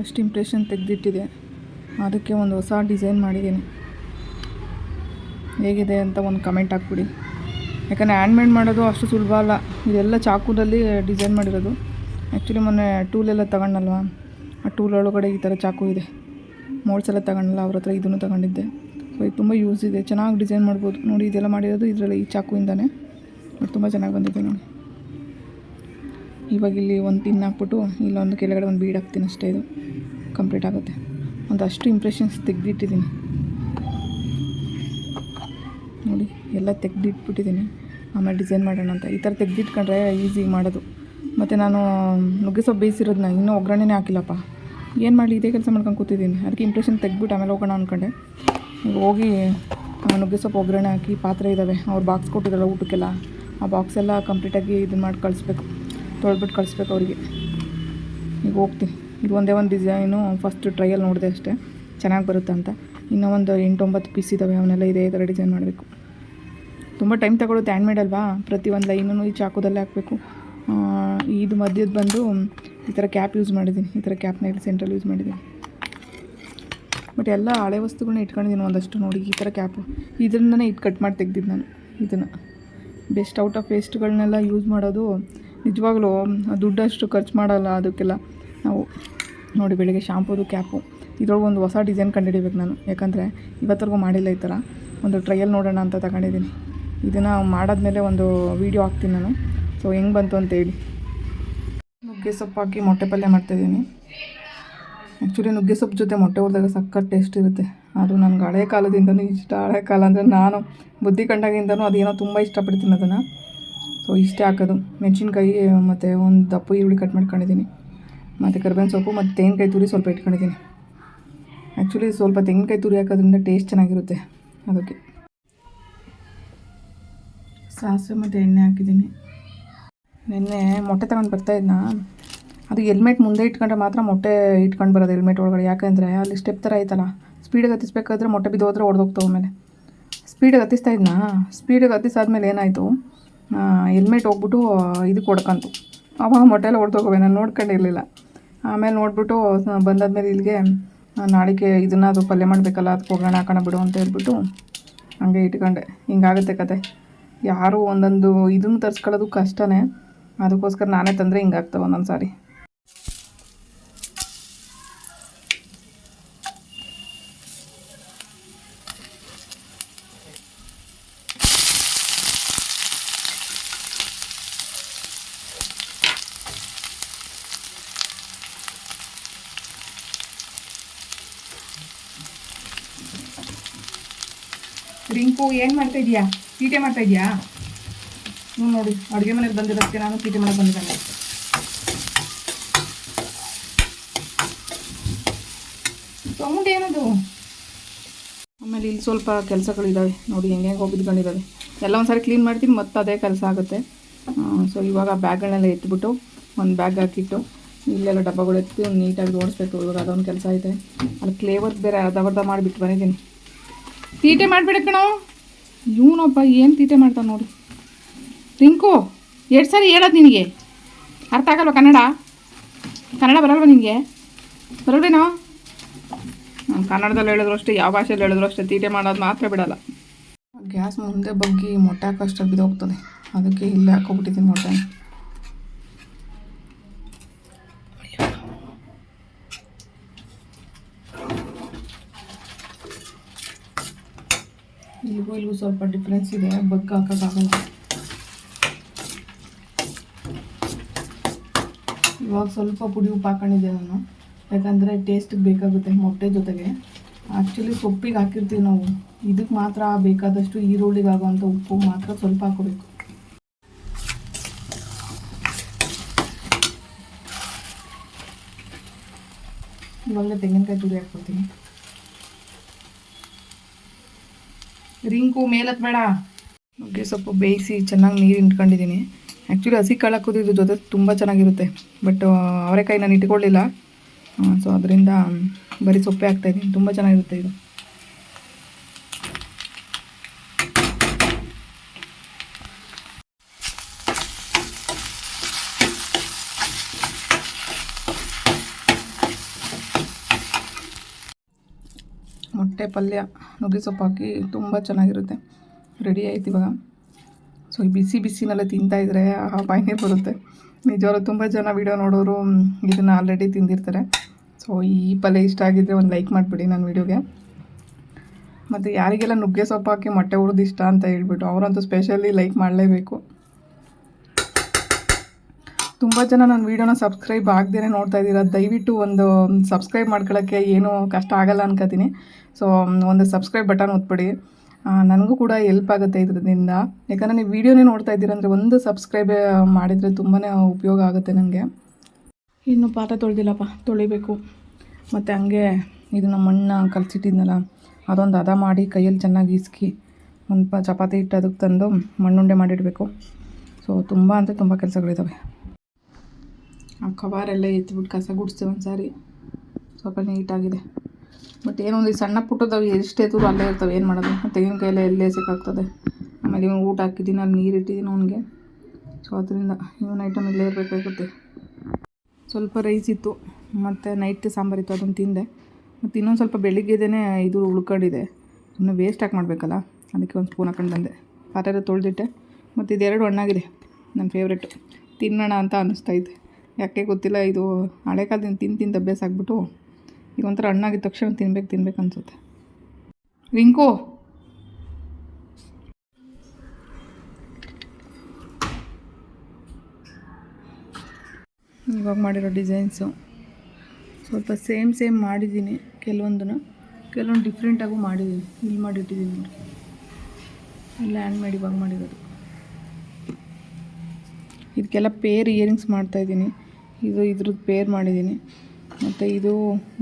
ಅಷ್ಟು ಇಂಪ್ರೆಷನ್ ತೆಗೆದಿಟ್ಟಿದೆ. ಅದಕ್ಕೆ ಒಂದು ಹೊಸ ಡಿಸೈನ್ ಮಾಡಿದ್ದೀನಿ. ಹೇಗಿದೆ ಅಂತ ಒಂದು ಕಮೆಂಟ್ ಹಾಕ್ಬಿಡಿ. ಯಾಕಂದರೆ ಹ್ಯಾಂಡ್ಮೇಡ್ ಮಾಡೋದು ಅಷ್ಟು ಸುಲಭ ಅಲ್ಲ. ಇದೆಲ್ಲ ಚಾಕುದಲ್ಲಿ ಡಿಸೈನ್ ಮಾಡಿರೋದು. ಆ್ಯಕ್ಚುಲಿ ಮೊನ್ನೆ ಟೂಲೆಲ್ಲ ತಗೊಂಡಲ್ವಾ? ಆ ಟೂಲ್ ಒಳಗಡೆ ಈ ಥರ ಚಾಕು ಇದೆ. ಮೋಲ್ಡ್ಸ್ ಎಲ್ಲ ತಗೊಂಡಲ್ಲ ಅವ್ರ ಹತ್ರ ಇದನ್ನು ತಗೊಂಡಿದ್ದೆ. ಸೊ ಇದು ತುಂಬ ಯೂಸ್ ಇದೆ. ಚೆನ್ನಾಗಿ ಡಿಸೈನ್ ಮಾಡ್ಬೋದು. ನೋಡಿ, ಇದೆಲ್ಲ ಮಾಡಿರೋದು ಇದರಲ್ಲಿ ಈ ಚಾಕುಯಿಂದನೇ ಬಟ್ ತುಂಬ ಚೆನ್ನಾಗಿ ಬಂದಿದೆ ನೋಡಿ. ಇವಾಗ ಇಲ್ಲಿ ಒಂದು ಪಿನ್ ಹಾಕ್ಬಿಟ್ಟು ಇಲ್ಲೊಂದು ಕೆಳಗಡೆ ಒಂದು ಬೀಡ್ ಹಾಕ್ತೀನಿ ಅಷ್ಟೇ ಇದು. ಕಂಪ್ಲೀಟ್ ಆಗುತ್ತೆ. ಒಂದಷ್ಟು ಇಂಪ್ರೆಷನ್ಸ್ ತೆಗೆದಿಟ್ಟಿದ್ದೀನಿ. ನೋಡಿ, ಎಲ್ಲ ತೆಗೆದಿಟ್ಬಿಟ್ಟಿದ್ದೀನಿ. ಆಮೇಲೆ ಡಿಸೈನ್ ಮಾಡೋಣ ಅಂತ. ಈ ಥರ ತೆಗೆದಿಟ್ಕೊಂಡ್ರೆ ಈಸಿ ಮಾಡೋದು. ಮತ್ತು ನಾನು ನುಗ್ಗೆ ಸೊಪ್ಪು ಬೇಯಿಸಿರೋದನ್ನ ಇನ್ನೂ ಒಗ್ಗರಣೆನೇ ಹಾಕಿಲ್ಲಪ್ಪ. ಏನು ಮಾಡಲಿ? ಇದೇ ಕೆಲಸ ಮಾಡ್ಕೊಂಡು ಕೂತಿದ್ದೀನಿ. ಅದಕ್ಕೆ ಇಂಪ್ರೆಷನ್ ತೆಗ್ಬಿಟ್ಟು ಆಮೇಲೆ ಹೋಗೋಣ ಅಂದ್ಕೊಂಡೆ ಹೋಗಿ ನುಗ್ಗೆ ಸೊಪ್ಪು ಒಗ್ಗರಣೆ ಹಾಕಿ ಪಾತ್ರೆ ಇದ್ದಾವೆ ಅವ್ರು ಬಾಕ್ಸ್ ಕೊಟ್ಟಿರಲ್ಲ ಊಟಕ್ಕೆಲ್ಲ. ಆ ಬಾಕ್ಸ್ ಎಲ್ಲ ಕಂಪ್ಲೀಟಾಗಿ ಇದನ್ನ ಮಾಡಿ ಕಳಿಸ್ಬೇಕು. ತೊಳೆದ್ಬಿಟ್ಟು ಕಳಿಸ್ಬೇಕು ಅವರಿಗೆ. ಈಗ ಹೋಗ್ತೀನಿ. ಇದು ಒಂದೇ ಒಂದು ಡಿಸೈನು ಫಸ್ಟ್ ಟ್ರೈಯಲ್ಲಿ ನೋಡಿದೆ ಅಷ್ಟೇ. ಚೆನ್ನಾಗಿ ಬರುತ್ತೆ ಅಂತ. ಇನ್ನೂ ಒಂದು ಎಂಟೊಂಬತ್ತು ಪೀಸ್ ಇದ್ದಾವೆ ಅವನ್ನೆಲ್ಲ ಇದೇ ಥರ ಡಿಸೈನ್ ಮಾಡಬೇಕು. ತುಂಬ ಟೈಮ್ ತಗೊಳುತ್ತೆ. ಹ್ಯಾಂಡ್ಮೇಡ್ ಅಲ್ವಾ? ಪ್ರತಿ ಒಂದು ಲೈನೂ ಈ ಚಾಕುದಲ್ಲೇ ಹಾಕಬೇಕು. ಇದು ಮಧ್ಯದ ಬಂದು ಈ ಥರ ಕ್ಯಾಪ್ ಯೂಸ್ ಮಾಡಿದ್ದೀನಿ, ಈ ಥರ ಕ್ಯಾಪ್ನ ಇಲ್ಲಿ ಸೆಂಟ್ರಲ್ಲಿ ಯೂಸ್ ಮಾಡಿದ್ದೀನಿ. ಬಟ್ ಎಲ್ಲ ಹಳೆ ವಸ್ತುಗಳನ್ನ ಇಟ್ಕೊಂಡಿದ್ದೀನಿ ಒಂದಷ್ಟು ನೋಡಿ, ಈ ಥರ ಕ್ಯಾಪು. ಇದರಿಂದನೇ ಇದು ಕಟ್ ಮಾಡಿ ತೆಗ್ದಿದ್ದು ನಾನು, ಇದನ್ನು. ಬೆಸ್ಟ್ ಔಟ್ ಆಫ್ ವೇಸ್ಟ್ಗಳನ್ನೆಲ್ಲ ಯೂಸ್ ಮಾಡೋದು ನಿಜವಾಗ್ಲೂ ದುಡ್ಡಷ್ಟು ಖರ್ಚು ಮಾಡಲ್ಲ ಅದಕ್ಕೆಲ್ಲ. ನಾವು ನೋಡಿ ಬೆಳಿಗ್ಗೆ ಶಾಂಪೂದು ಕ್ಯಾಪು. ಇದ್ರೊಳಗೆ ಒಂದು ಹೊಸ ಡಿಸೈನ್ ಕಂಡುಹಿಡಿಬೇಕು ನಾನು. ಯಾಕಂದರೆ ಇವತ್ತರೆಗೂ ಮಾಡಿಲ್ಲ ಈ ಥರ. ಒಂದು ಟ್ರಯಲ್ ನೋಡೋಣ ಅಂತ ತಗೊಂಡಿದ್ದೀನಿ. ಇದನ್ನು ಮಾಡಾದ್ಮೇಲೆ ಒಂದು ವೀಡಿಯೋ ಹಾಕ್ತೀನಿ ನಾನು. ಸೊ ಹೆಂಗೆ ಬಂತು ಅಂತೇಳಿ ನುಗ್ಗೆ ಸೊಪ್ಪು ಹಾಕಿ ಮೊಟ್ಟೆ ಪಲ್ಯ ಮಾಡ್ತಾಯಿದ್ದೀನಿ ಆ್ಯಕ್ಚುಲಿ ನುಗ್ಗೆ ಸೊಪ್ಪು ಜೊತೆ ಮೊಟ್ಟೆ ಹೊಡೆದಾಗ ಸಕ್ಕತ್ ಟೇಸ್ಟ್ ಇರುತ್ತೆ. ಅದು ನನಗೆ ಹಳೆ ಕಾಲದಿಂದನೂ ಇಷ್ಟ. ಹಳೆ ಕಾಲ ಅಂದರೆ ನಾನು ಬುದ್ಧಿ ಕಂಡಾಗಿಂದನೂ ಅದೇನೋ ತುಂಬ ಇಷ್ಟಪಡ್ತೀನಿ ಅದನ್ನು. ಸೊ ಇಷ್ಟೇ ಹಾಕೋದು. ಮೆಣಸಿನ್ಕಾಯಿ, ಮತ್ತು ಒಂದು ದಪ್ಪು ಈರುಳ್ಳಿ ಕಟ್ ಮಾಡ್ಕೊಂಡಿದ್ದೀನಿ. ಮತ್ತು ಕರ್ಬೇವಿನ ಸೊಪ್ಪು ಮತ್ತು ತೆಂಗಿನಕಾಯಿ ತುರಿ ಸ್ವಲ್ಪ ಇಟ್ಕೊಂಡಿದ್ದೀನಿ. ಆ್ಯಕ್ಚುಲಿ ಸ್ವಲ್ಪ ತೆಂಗಿನಕಾಯಿ ತುರಿ ಹಾಕೋದ್ರಿಂದ ಟೇಸ್ಟ್ ಚೆನ್ನಾಗಿರುತ್ತೆ ಅದಕ್ಕೆ. ಸಾಸಿವೆ ಮತ್ತು ಎಣ್ಣೆ ಹಾಕಿದ್ದೀನಿ. ನಿನ್ನೆ ಮೊಟ್ಟೆ ತಗೊಂಡು ಬರ್ತಾಯಿದ್ನ ಅದು ಹೆಲ್ಮೆಟ್ ಮುಂದೆ ಇಟ್ಕೊಂಡ್ರೆ ಮಾತ್ರ ಮೊಟ್ಟೆ ಇಟ್ಕೊಂಡು ಬರೋದು ಹೆಲ್ಮೆಟ್ ಒಳಗಡೆ. ಯಾಕಂದರೆ ಅಲ್ಲಿ ಸ್ಟೆಪ್ ಥರ ಐತಲ್ಲ ಸ್ಪೀಡಿಗೆ ಹತ್ತಿಸ್ಬೇಕಾದ್ರೆ ಮೊಟ್ಟೆ ಬಿದ್ದೋದ್ರೆ ಹೋದ್ರೆ ಮೇಲೆ ಸ್ಪೀಡಿಗೆ ಹತ್ತಿಸ್ತಾ ಇದ್ನ? ಸ್ಪೀಡಿಗೆ ಹತ್ತಿಸಾದ್ಮೇಲೆ ಏನಾಯಿತು? ಹೆಲ್ಮೆಟ್ ಹೋಗ್ಬಿಟ್ಟು ಇದಕ್ಕೆ ಹೊಡ್ಕಂತು ಅವಾಗ ಮೊಟ್ಟೆಲ್ಲ ಹೊಡೆದೋಗವೆ ನಾನು ನೋಡ್ಕೊಂಡಿರಲಿಲ್ಲ ಆಮೇಲೆ ನೋಡಿಬಿಟ್ಟು ಬಂದಾದ್ಮೇಲೆ ಇಲ್ಲಿಗೆ ನಾಳೆಗೆ ಇದನ್ನ ಅದು ಪಲ್ಯ ಮಾಡಬೇಕಲ್ಲ ಅದಕ್ಕೆ ಹೋಗೋಣ, ಹಾಕೋಣ ಬಿಡು ಅಂತ ಹೇಳ್ಬಿಟ್ಟು ಹಂಗೆ ಇಟ್ಕೊಂಡೆ. ಹಿಂಗಾಗುತ್ತೆ ಕತೆ. ಯಾರು ಒಂದೊಂದು ಇದನ್ನು ತರಿಸ್ಕೊಳ್ಳೋದು ಕಷ್ಟನೇ. ಅದಕ್ಕೋಸ್ಕರ ನಾನೇ ತಂದರೆ ಹಿಂಗಾಗ್ತವೆ ಒಂದೊಂದು ಸಾರಿ ರಿಂಕು ಏನು ಮಾಡ್ತಾ ಇದೀಯಾ? ತೀಟೆ ಮಾಡ್ತಾ ಇದೀಯಾ? ಹ್ಞೂ ನೋಡಿ. ಅಡುಗೆ ಮನೆಗೆ ಬಂದಿರೋದಕ್ಕೆ ನಾನು ತೀಟೆ ಮಾಡಕ್ಕೆ ಬಂದಿದ್ದೇನೆ. ತೊಗೊಂಡು ಏನದು? ಆಮೇಲೆ ಇಲ್ಲಿ ಸ್ವಲ್ಪ ಕೆಲಸಗಳಿದ್ದಾವೆ ನೋಡಿ, ಹೆಂಗೆ ಹೆಂಗೆ ಹೋಗಿದ್ಕೊಂಡಿದ್ದಾವೆ ಎಲ್ಲ ಒಂದು ಕ್ಲೀನ್ ಮಾಡ್ತೀನಿ, ಮತ್ತೆ ಅದೇ ಕೆಲಸ ಆಗುತ್ತೆ. ಸೊ ಇವಾಗ ಬ್ಯಾಗ್ಗಳನ್ನೆಲ್ಲ ಎತ್ಬಿಟ್ಟು ಒಂದು ಬ್ಯಾಗ್ ಹಾಕಿಟ್ಟು ಇಲ್ಲೆಲ್ಲ ಡಬ್ಬಗಳು ಎತ್ತಿ ನೀಟಾಗಿ ಓಡಿಸ್ಬೇಕು ಇವಾಗ ಅದೊಂದು ಕೆಲಸ ಐತೆ. ಅಲ್ಲಿ ಕ್ಲೇವರ್ ಬೇರೆ ಅರ್ಧ ಅರ್ಧ ಮಾಡಿಬಿಟ್ಟು ಬಂದಿದ್ದೀನಿ. ತೀಟೆ ಮಾಡಿಬಿಡಿ ಕಣೋ. ಇವನೊಬ್ಬ ಏನು ತೀಟೆ ಮಾಡ್ತಾನೆ ನೋಡಿ. ರಿಂಕು, ಎರಡು ಸರಿ ಹೇಳೋದು ನಿನಗೆ. ಅರ್ಥ ಆಗಲ್ವ ಕನ್ನಡ? ಕನ್ನಡ ಬರಲ್ವ ನಿನಗೆ? ಬರಲ್ವೇನೋ? ನಾನು ಕನ್ನಡದಲ್ಲಿ ಹೇಳಿದ್ರು ಅಷ್ಟೇ, ಯಾವ ಭಾಷೆಯಲ್ಲಿ ಹೇಳಿದ್ರು ಅಷ್ಟೇ, ತೀಟೆ ಮಾಡೋದು ಮಾತ್ರ ಬಿಡಲ್ಲ. ಗ್ಯಾಸ್ ಮುಂದೆ ಬಗ್ಗಿ ಮೊಟ್ಟೆ ಹಾಕೋಷ್ಟು ಬಿದ್ದೋಗ್ತದೆ. ಅದಕ್ಕೆ ಇಲ್ಲೇ ಹಾಕೋಬಿಟ್ಟಿದ್ದೀನಿ ಮೊಟ್ಟೆ ಇಲ್ಲಿಗೂ ಇಲ್ಲಿಗೂ ಸ್ವಲ್ಪ ಡಿಫ್ರೆನ್ಸ್ ಇದೆ, ಬಗ್ಗ ಹಾಕೋಕ್ಕಾಗಲ್ಲ. ಇವಾಗ ಸ್ವಲ್ಪ ಪುಡಿ ಉಪ್ಪು ಹಾಕೊಂಡಿದ್ದೆ ನಾನು. ಯಾಕಂದರೆ ಟೇಸ್ಟಿಗೆ ಬೇಕಾಗುತ್ತೆ ಮೊಟ್ಟೆ ಜೊತೆಗೆ. ಆ್ಯಕ್ಚುಲಿ ಸೊಪ್ಪಿಗೆ ಹಾಕಿರ್ತೀವಿ ನಾವು. ಇದಕ್ಕೆ ಮಾತ್ರ ಬೇಕಾದಷ್ಟು ಈರುಳ್ಳಿಗೆ ಆಗೋವಂಥ ಉಪ್ಪು ಮಾತ್ರ ಸ್ವಲ್ಪ ಹಾಕೋಬೇಕು. ಇವಾಗಲೇ ತೆಂಗಿನಕಾಯಿ ತುರಿ ಹಾಕ್ಕೊಡ್ತೀನಿ. ರಿಂಕು ಮೇಲತ್ ಬೇಡ ನುಗ್ಗೆ ಸ್ವಲ್ಪ ಬೇಯಿಸಿ ಚೆನ್ನಾಗಿ ನೀರು ಇಟ್ಕೊಂಡಿದ್ದೀನಿ ಆ್ಯಕ್ಚುಲಿ ಹಸಿ ಕಾಳು ಹಾಕೋದು ಇದ್ರ ಜೊತೆ ತುಂಬ ಚೆನ್ನಾಗಿರುತ್ತೆ. ಬಟ್ ಅವರೆಕಾಯಿ ನಾನು ಇಟ್ಕೊಳ್ಳಿಲ್ಲ. ಸೊ ಅದರಿಂದ ಬರೀ ಸೊಪ್ಪೆ ಹಾಕ್ತಾಯಿದ್ದೀನಿ ತುಂಬ ಚೆನ್ನಾಗಿರುತ್ತೆ ಇದು. ಮೊಟ್ಟೆ ಪಲ್ಯ ನುಗ್ಗೆ ಸೊಪ್ಪು ಹಾಕಿ ತುಂಬ ಚೆನ್ನಾಗಿರುತ್ತೆ. ರೆಡಿ ಆಯ್ತು ಇವಾಗ. ಸೊ ಈ ಬಿಸಿ ಬಿಸಿನೆಲ್ಲ ಆ ಬಾಯಿನೇ ಬರುತ್ತೆ. ನಿಜವಾಗ್ಲೂ ತುಂಬ ಜನ ವಿಡಿಯೋ ನೋಡೋರು ಇದನ್ನು ಆಲ್ರೆಡಿ ತಿಂದಿರ್ತಾರೆ. ಸೊ ಈ ಪಲ್ಯ ಇಷ್ಟ ಆಗಿದ್ದರೆ ಒಂದು ಲೈಕ್ ಮಾಡಿಬಿಡಿ ನನ್ನ ವಿಡಿಯೋಗೆ ಮತ್ತು ಯಾರಿಗೆಲ್ಲ ನುಗ್ಗೆ ಸೊಪ್ಪು ಹಾಕಿ ಮೊಟ್ಟೆ ಹುರಿದು ಇಷ್ಟ ಅಂತ ಹೇಳ್ಬಿಟ್ಟು, ಅವರಂತೂ ಸ್ಪೆಷಲಿ ಲೈಕ್ ಮಾಡಲೇಬೇಕು. ತುಂಬ ಜನ ನನ್ನ ವೀಡಿಯೋನ ಸಬ್ಸ್ಕ್ರೈಬ್ ಆಗದೇ ನೋಡ್ತಾ ಇದ್ದೀರಾ. ದಯವಿಟ್ಟು ಒಂದು ಸಬ್ಸ್ಕ್ರೈಬ್ ಮಾಡ್ಕೊಳ್ಳೋಕ್ಕೆ ಏನೂ ಕಷ್ಟ ಆಗಲ್ಲ ಅನ್ಕೋತೀನಿ. ಸೊ ಒಂದು ಸಬ್ಸ್ಕ್ರೈಬ್ ಬಟನ್ ಒತ್ಬಿಡಿ. ನನಗೂ ಕೂಡ ಹೆಲ್ಪ್ ಆಗುತ್ತೆ ಇದರಿಂದ ಯಾಕಂದರೆ ನೀವು ವೀಡಿಯೋನೇ ನೋಡ್ತಾ ಇದ್ದೀರ ಅಂದರೆ ಒಂದು ಸಬ್ಸ್ಕ್ರೈಬ್ ಮಾಡಿದರೆ ತುಂಬಾ ಉಪಯೋಗ ಆಗುತ್ತೆ ನನಗೆ ಇನ್ನು ಪಾತ್ರೆ ತೊಳೆದಿಲ್ಲಪ್ಪ, ತೊಳಿಬೇಕು. ಮತ್ತು ಹಂಗೆ ಇದನ್ನು ಮಣ್ಣು ಕಲಸಿಟ್ಟಿದ್ನಲ್ಲ, ಅದೊಂದು ಹದ ಮಾಡಿ ಕೈಯಲ್ಲಿ ಚೆನ್ನಾಗಿ ಇಸ್ಕಿ ಒಂದು ಪ ಚಪಾತಿ ಹಿಟ್ಟು ಅದಕ್ಕೆ ತಂದು ಮಣ್ಣುಂಡೆ ಮಾಡಿಡಬೇಕು. ಸೊ ತುಂಬ ಅಂದರೆ ತುಂಬ ಕೆಲಸಗಳಿದ್ದಾವೆ ಆ ಕವಾರೆಲ್ಲ ಎತ್ಬಿಟ್ಟು ಕಸ ಗುಡಿಸ್ತೇವೆ ಒಂದು ಸಾರಿ ಸ್ವಲ್ಪ ನೀಟಾಗಿದೆ ಬಟ್ ಏನೋ ಒಂದು ಸಣ್ಣ ಪುಟ್ಟದವು ಎಷ್ಟೇ ದೂರ ಅಲ್ಲೇ ಇರ್ತವೆ. ಏನು ಮಾಡೋದು? ತೆಂಗಿನಕಾಯೆಲ್ಲ ಎಲ್ಲೇ ಸಿಕ್ಕಾಗ್ತದೆ. ಆಮೇಲೆ ಇವನು ಊಟ ಹಾಕಿದ್ದೀನಿ, ಅಲ್ಲಿ ನೀರು ಇಟ್ಟಿದ್ದೀನಿ ಅವನಿಗೆ. ಸೊ ಅದರಿಂದ ಇವನ್ ಐಟಮ್ ಇಲ್ಲೇ ಇರಬೇಕಾಗುತ್ತೆ. ಸ್ವಲ್ಪ ರೈಸ್ ಇತ್ತು, ಮತ್ತು ನೈಟ್ ಸಾಂಬಾರಿತ್ತು ಅದನ್ನು ತಿಂದೆ. ಮತ್ತು ಇನ್ನೊಂದು ಸ್ವಲ್ಪ ಬೆಳಿಗ್ಗೆದೇ ಇದು ಉಳ್ಕೊಂಡಿದೆ. ಇನ್ನು ವೇಸ್ಟ್ ಹಾಕಿ ಮಾಡಬೇಕಲ್ಲ, ಅದಕ್ಕೆ ಒಂದು ಸ್ಪೂನ್ ಹಾಕೊಂಡು ಬಂದೆ. ಪಾತ್ರೆ ತೊಳೆದಿಟ್ಟೆ. ಮತ್ತು ಇದೆರಡು ಹಣ್ಣಾಗಿದೆ ನನ್ನ ಫೇವ್ರೆಟ್ ತಿನ್ನೋಣ ಅಂತ ಅನ್ನಿಸ್ತೈತೆ ಯಾಕೆ ಗೊತ್ತಿಲ್ಲ, ಇದು ಹಳೆ ಕಾಲದಿಂದ ತಿಂದು ತಿಂದು ಅಭ್ಯಾಸ ಆಗ್ಬಿಟ್ಟು ಈಗ ಒಂಥರ ಹಣ್ಣಾಗಿದ್ದ ತಕ್ಷಣ ತಿನ್ಬೇಕು ತಿನ್ಬೇಕು ಅನ್ಸುತ್ತೆ. ರಿಂಕು! ಇವಾಗ ಮಾಡಿರೋ ಡಿಸೈನ್ಸು. ಸ್ವಲ್ಪ ಸೇಮ್ ಸೇಮ್ ಮಾಡಿದ್ದೀನಿ ಕೆಲವೊಂದನ್ನು. ಕೆಲವೊಂದು ಡಿಫ್ರೆಂಟಾಗೂ ಮಾಡಿದ್ದೀನಿ ಇಲ್ಲಿ ಮಾಡಿಟ್ಟಿದ್ದೀನಿ ನೋಡಿ. ಎಲ್ಲ ಹ್ಯಾಂಡ್ ಮೇಡ್ ಇವಾಗ ಮಾಡಿರೋದು. ಇದಕ್ಕೆಲ್ಲ ಪೇರ್ ಇಯರಿಂಗ್ಸ್ ಮಾಡ್ತಾಯಿದ್ದೀನಿ ಇದು ಇದ್ರದ್ದು ಪೇರ್ ಮಾಡಿದ್ದೀನಿ ಮತ್ತು ಇದು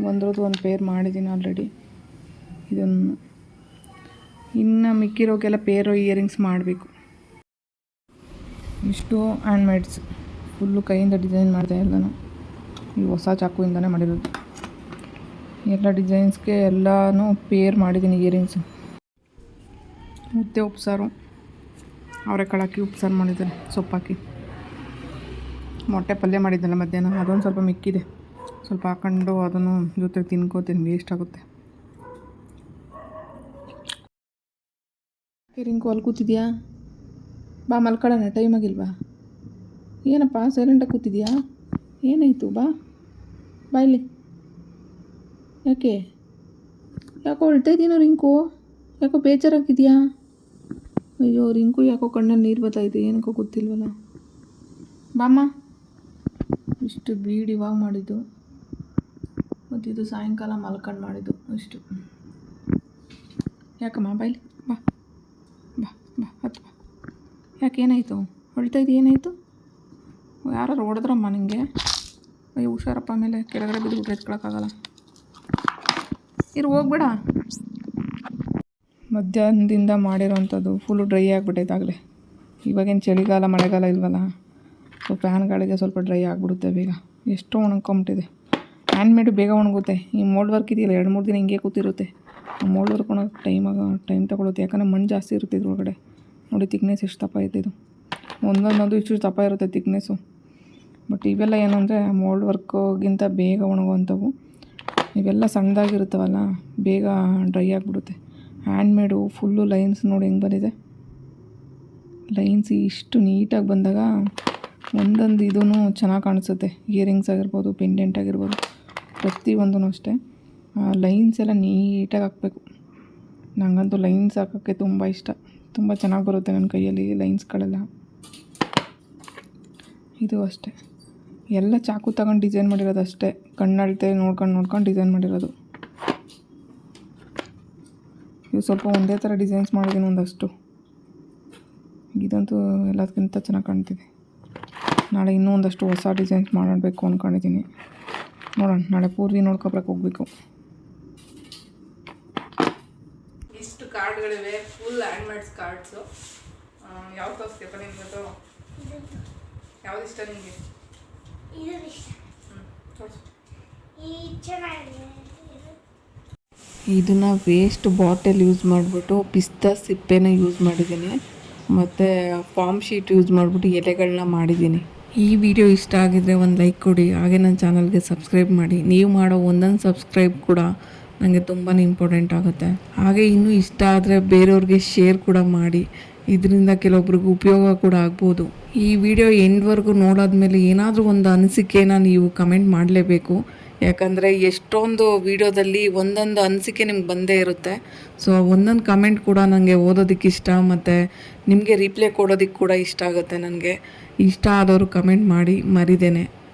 ಒಂದ್ರದ್ದು ಒಂದು ಪೇರ್ ಮಾಡಿದ್ದೀನಿ ಆಲ್ರೆಡಿ ಇದನ್ನು ಇನ್ನು ಮಿಕ್ಕಿರೋಕ್ಕೆಲ್ಲ ಪೇರು ಇಯರಿಂಗ್ಸ್ ಮಾಡಬೇಕು. ಇಷ್ಟು ಆ್ಯಂಡ್ ಮೇಡ್ಸ್ ಫುಲ್ಲು ಕೈಯಿಂದ ಡಿಸೈನ್ ಮಾಡಿದೆ ಎಲ್ಲನೂ ಈ ಹೊಸ ಚಾಕುವಿಂದನೇ ಮಾಡಿರೋದು. ಎಲ್ಲ ಡಿಸೈನ್ಸ್ಗೆ ಎಲ್ಲನೂ ಪೇರ್ ಮಾಡಿದ್ದೀನಿ ಇಯರಿಂಗ್ಸು ಮುದ್ದೆ ಉಪ್ಸಾರು. ಅವರೆಕಾಳು ಹಾಕಿ ಉಪ್ಸಾರು ಮಾಡಿದ್ದಾರೆ ಸೊಪ್ಪಾಕಿ. ಮೊಟ್ಟೆ ಪಲ್ಯ ಮಾಡಿದ್ದಲ್ಲ ಮಧ್ಯಾಹ್ನ. ಅದೊಂದು ಸ್ವಲ್ಪ ಮಿಕ್ಕಿದೆ. ಸ್ವಲ್ಪ ಹಾಕೊಂಡು ಅದನ್ನು ಜೊತೆಗೆ ತಿನ್ಕೋತೀನಿ ವೇಸ್ಟ್ ಆಗುತ್ತೆ. ರಿಂಕು, ಅಲ್ಲಿ ಕೂತಿದ್ಯಾ? ಬಾ, ಮಲ್ಕೊಳ್ಳೋಣ ಟೈಮ್ ಆಗಿಲ್ವಾ? ಏನಪ್ಪ ಸೈಲೆಂಟಾಗಿ ಕೂತಿದ್ಯಾ? ಏನಾಯಿತು? ಬಾ ಬಾ ಯಾಕೆ? ಯಾಕೋ ಅಳ್ತಾ ಇದೀನೋ ರಿಂಕು? ಯಾಕೋ ಬೇಜಾರಾಗಿದೆಯಾ? ಅಯ್ಯೋ, ರಿಂಕು ಯಾಕೋ ಕಣ್ಣಲ್ಲಿ ನೀರು ಬರ್ತಾಯಿದೆ ಏನಕ್ಕೋ ಗೊತ್ತಿಲ್ವಲ್ಲ. ಬಾಮ್ಮ. ಇಷ್ಟು ಬೀಡಿ ಇವಾಗ ಮಾಡಿದ್ದು. ಮತ್ತು ಇದು ಸಾಯಂಕಾಲ ಮಲ್ಕೊಂಡು ಮಾಡಿದ್ದು. ಇಷ್ಟು ಯಾಕಮ್ಮ ಬಾಯ್ಲಿ ಬಾ. ಬಾ ಬಾ, ಹತ್ತು ಬಾ. ಯಾಕೆ ಏನಾಯಿತು? ಹೊಳ್ತಾ ಇದ್ದು ಏನಾಯಿತು? ಯಾರು ಹೊಡೆದ್ರಮ್ಮ ನಿಂಗೆ? ಅಯ್ಯೋ, ಹುಷಾರಪ್ಪ, ಆಮೇಲೆ ಕೆಳಗಡೆ ಬಿದ್ದುಬಿಟ್ರೆ ಎತ್ಕೊಳಕ್ಕಾಗಲ್ಲ. ಇರು, ಹೋಗ್ಬೇಡ. ಮಧ್ಯಾಹ್ನದಿಂದ ಮಾಡಿರೋವಂಥದ್ದು ಫುಲ್ಲು ಡ್ರೈ ಆಗಿಬಿಟ್ಟೈತಾಗಲೇ. ಇವಾಗೇನು ಚಳಿಗಾಲ, ಮಳೆಗಾಲ ಇಲ್ವಲ್ಲ? ಸೊ ಫ್ಯಾನ್ ಗಾಳಿಗೆ ಸ್ವಲ್ಪ ಡ್ರೈ ಆಗಿಬಿಡುತ್ತೆ ಬೇಗ. ಎಷ್ಟೋ ಒಣಗ್ಕೊಂಬಿಟ್ಟಿದೆ. ಹ್ಯಾಂಡ್ ಮೇಡು ಬೇಗ ಒಣಗುತ್ತೆ. ಈ ಮೋಲ್ಡ್ ವರ್ಕ್ ಇದೆಯಲ್ಲ, ಎರಡು ಮೂರು ದಿನ ಹಿಂಗೆ ಕೂತಿರುತ್ತೆ. ಮೋಲ್ಡ್ ವರ್ಕ್ ಒಣಗಕ್ಕೆ ಆಗ ಟೈಮ್ ತೊಗೊಳುತ್ತೆ. ಯಾಕಂದರೆ ಮಣ್ಣು ಜಾಸ್ತಿ ಇರುತ್ತೆ ಇದ್ರೊಳಗಡೆ. ನೋಡಿ ತಿಕ್ನೆಸ್ ಎಷ್ಟು ದಪ್ಪ ಇದೆ ಇದು. ಒಂದೊಂದೊಂದು ಇಷ್ಟು ದಪ್ಪ ಇರುತ್ತೆ ತಿಕ್ನೆಸ್ಸು ಬಟ್ ಇವೆಲ್ಲ ಏನಂದರೆ ಮೋಲ್ಡ್ ವರ್ಕ್ಗಿಂತ ಬೇಗ ಒಣಗುವಂಥವು. ಇವೆಲ್ಲ ಸಣ್ಣದಾಗಿರುತ್ತವಲ್ಲ, ಬೇಗ ಡ್ರೈ ಆಗಿಬಿಡುತ್ತೆ. ಹ್ಯಾಂಡ್ ಮೇಡು ಫುಲ್ಲು ಲೈನ್ಸ್ ನೋಡಿ ಹೆಂಗೆ ಬಂದಿದೆ. ಲೈನ್ಸ್ ಇಷ್ಟು ನೀಟಾಗಿ ಬಂದಾಗ ಒಂದೊಂದು ಇದೂ ಚೆನ್ನಾಗಿ ಕಾಣಿಸುತ್ತೆ. ಇಯರಿಂಗ್ಸ್ ಆಗಿರ್ಬೋದು ಪೆಂಡೆಂಟ್ ಆಗಿರ್ಬೋದು. ಪ್ರತಿಯೊಂದೂ ಅಷ್ಟೇ. ಲೈನ್ಸ್ ಎಲ್ಲ ನೀಟಾಗಿ ಹಾಕಬೇಕು. ನನಗಂತೂ ಲೈನ್ಸ್ ಹಾಕೋಕ್ಕೆ ತುಂಬ ಇಷ್ಟ. ತುಂಬ ಚೆನ್ನಾಗಿ ಬರುತ್ತೆ ನನ್ನ ಕೈಯಲ್ಲಿ ಲೈನ್ಸ್ಗಳೆಲ್ಲ ಇದು ಅಷ್ಟೇ. ಎಲ್ಲ ಚಾಕು ತಗೊಂಡು ಡಿಸೈನ್ ಮಾಡಿರೋದು ಅಷ್ಟೇ. ಕಣ್ಣಳ್ತೆ ನೋಡ್ಕೊಂಡು ನೋಡ್ಕೊಂಡು ಡಿಸೈನ್ ಮಾಡಿರೋದು. ಇವು ಸ್ವಲ್ಪ ಒಂದೇ ಥರ ಡಿಸೈನ್ಸ್ ಮಾಡಿದ್ದೀನಿ ಒಂದಷ್ಟು. ಇದಂತೂ ಎಲ್ಲದಕ್ಕಿಂತ ಚೆನ್ನಾಗಿ ಕಾಣ್ತಿದೆ. ನಾಳೆ ಇನ್ನೂ ಒಂದಷ್ಟು ಹೊಸ ಡಿಸೈನ್ಸ್ ಮಾಡಬೇಕು ಅಂದ್ಕೊಂಡಿದ್ದೀನಿ ನೋಡೋಣ ನಾಳೆ ಪೂರ್ವಿ ನೋಡ್ಕೊಬ್ರಕ್ಕೆ ಹೋಗ್ಬೇಕು. ಇಷ್ಟು ಕಾರ್ಡ್ಗಳಿವೆ ಫುಲ್ ಹ್ಯಾಂಡ್ ಮೇಡ್ಸ್ ಕಾರ್ಡ್ಸು ಯಾವ ತೋರಿಸ್ತೀಯಪ್ಪ ನಿಮ್ಗೆ ಯಾವ್ದು ಇಷ್ಟ ನಿಮಗೆ? ಇದು ಇಷ್ಟ. ಈ ಚೆನ್ನಾಗಿದೆ. ಇದು ಇದನ್ನು ವೇಸ್ಟ್ ಬಾಟಲ್ ಯೂಸ್ ಮಾಡಿಬಿಟ್ಟು ಪಿಸ್ತಾ ಸಿಪ್ಪೆನ ಯೂಸ್ ಮಾಡಿದ್ದೀನಿ. ಮತ್ತು ಫಾರ್ಮ್ ಶೀಟ್ ಯೂಸ್ ಮಾಡಿಬಿಟ್ಟು ಎಲೆಗಳನ್ನ ಮಾಡಿದ್ದೀನಿ. ಈ ವಿಡಿಯೋ ಇಷ್ಟ ಆಗಿದ್ರೆ ಒಂದು ಲೈಕ್ ಕೊಡಿ. ಹಾಗೆ ನನ್ನ ಚಾನಲ್ಗೆ ಸಬ್ಸ್ಕ್ರೈಬ್ ಮಾಡಿ. ನೀವು ಮಾಡೋ ಒಂದೊಂದು ಸಬ್ಸ್ಕ್ರೈಬ್ ಕೂಡ ನನಗೆ ತುಂಬಾ ಇಂಪಾರ್ಟೆಂಟ್ ಆಗುತ್ತೆ. ಹಾಗೆ ಇನ್ನೂ ಇಷ್ಟ ಆದರೆ ಬೇರೆಯವ್ರಿಗೆ ಶೇರ್ ಕೂಡ ಮಾಡಿ. ಇದರಿಂದ ಕೆಲವೊಬ್ರಿಗೆ ಉಪಯೋಗ ಕೂಡ ಆಗ್ಬೋದು. ಈ ವಿಡಿಯೋ ಎಂಡ್ವರೆಗೂ ನೋಡಾದ್ಮೇಲೆ ಏನಾದರೂ ಒಂದು ಅನಿಸಿಕೆನ ನೀವು ಕಮೆಂಟ್ ಮಾಡಲೇಬೇಕು. ಯಾಕಂದರೆ ಎಷ್ಟೊಂದು ವಿಡಿಯೋದಲ್ಲಿ ಒಂದೊಂದು ಅನಿಸಿಕೆ ನಿಮ್ಗೆ ಬಂದೇ ಇರುತ್ತೆ. ಸೊ ಒಂದೊಂದು ಕಮೆಂಟ್ ಕೂಡ ನನಗೆ ಓದೋದಕ್ಕೆ ಇಷ್ಟ ಮತ್ತು ನಿಮಗೆ ರಿಪ್ಲೈ ಕೊಡೋದಕ್ಕೆ ಕೂಡ ಇಷ್ಟ ಆಗುತ್ತೆ ನನಗೆ ಇಷ್ಟ ಆದವರು ಕಮೆಂಟ್ ಮಾಡಿ ಮರಿದೇನೆ.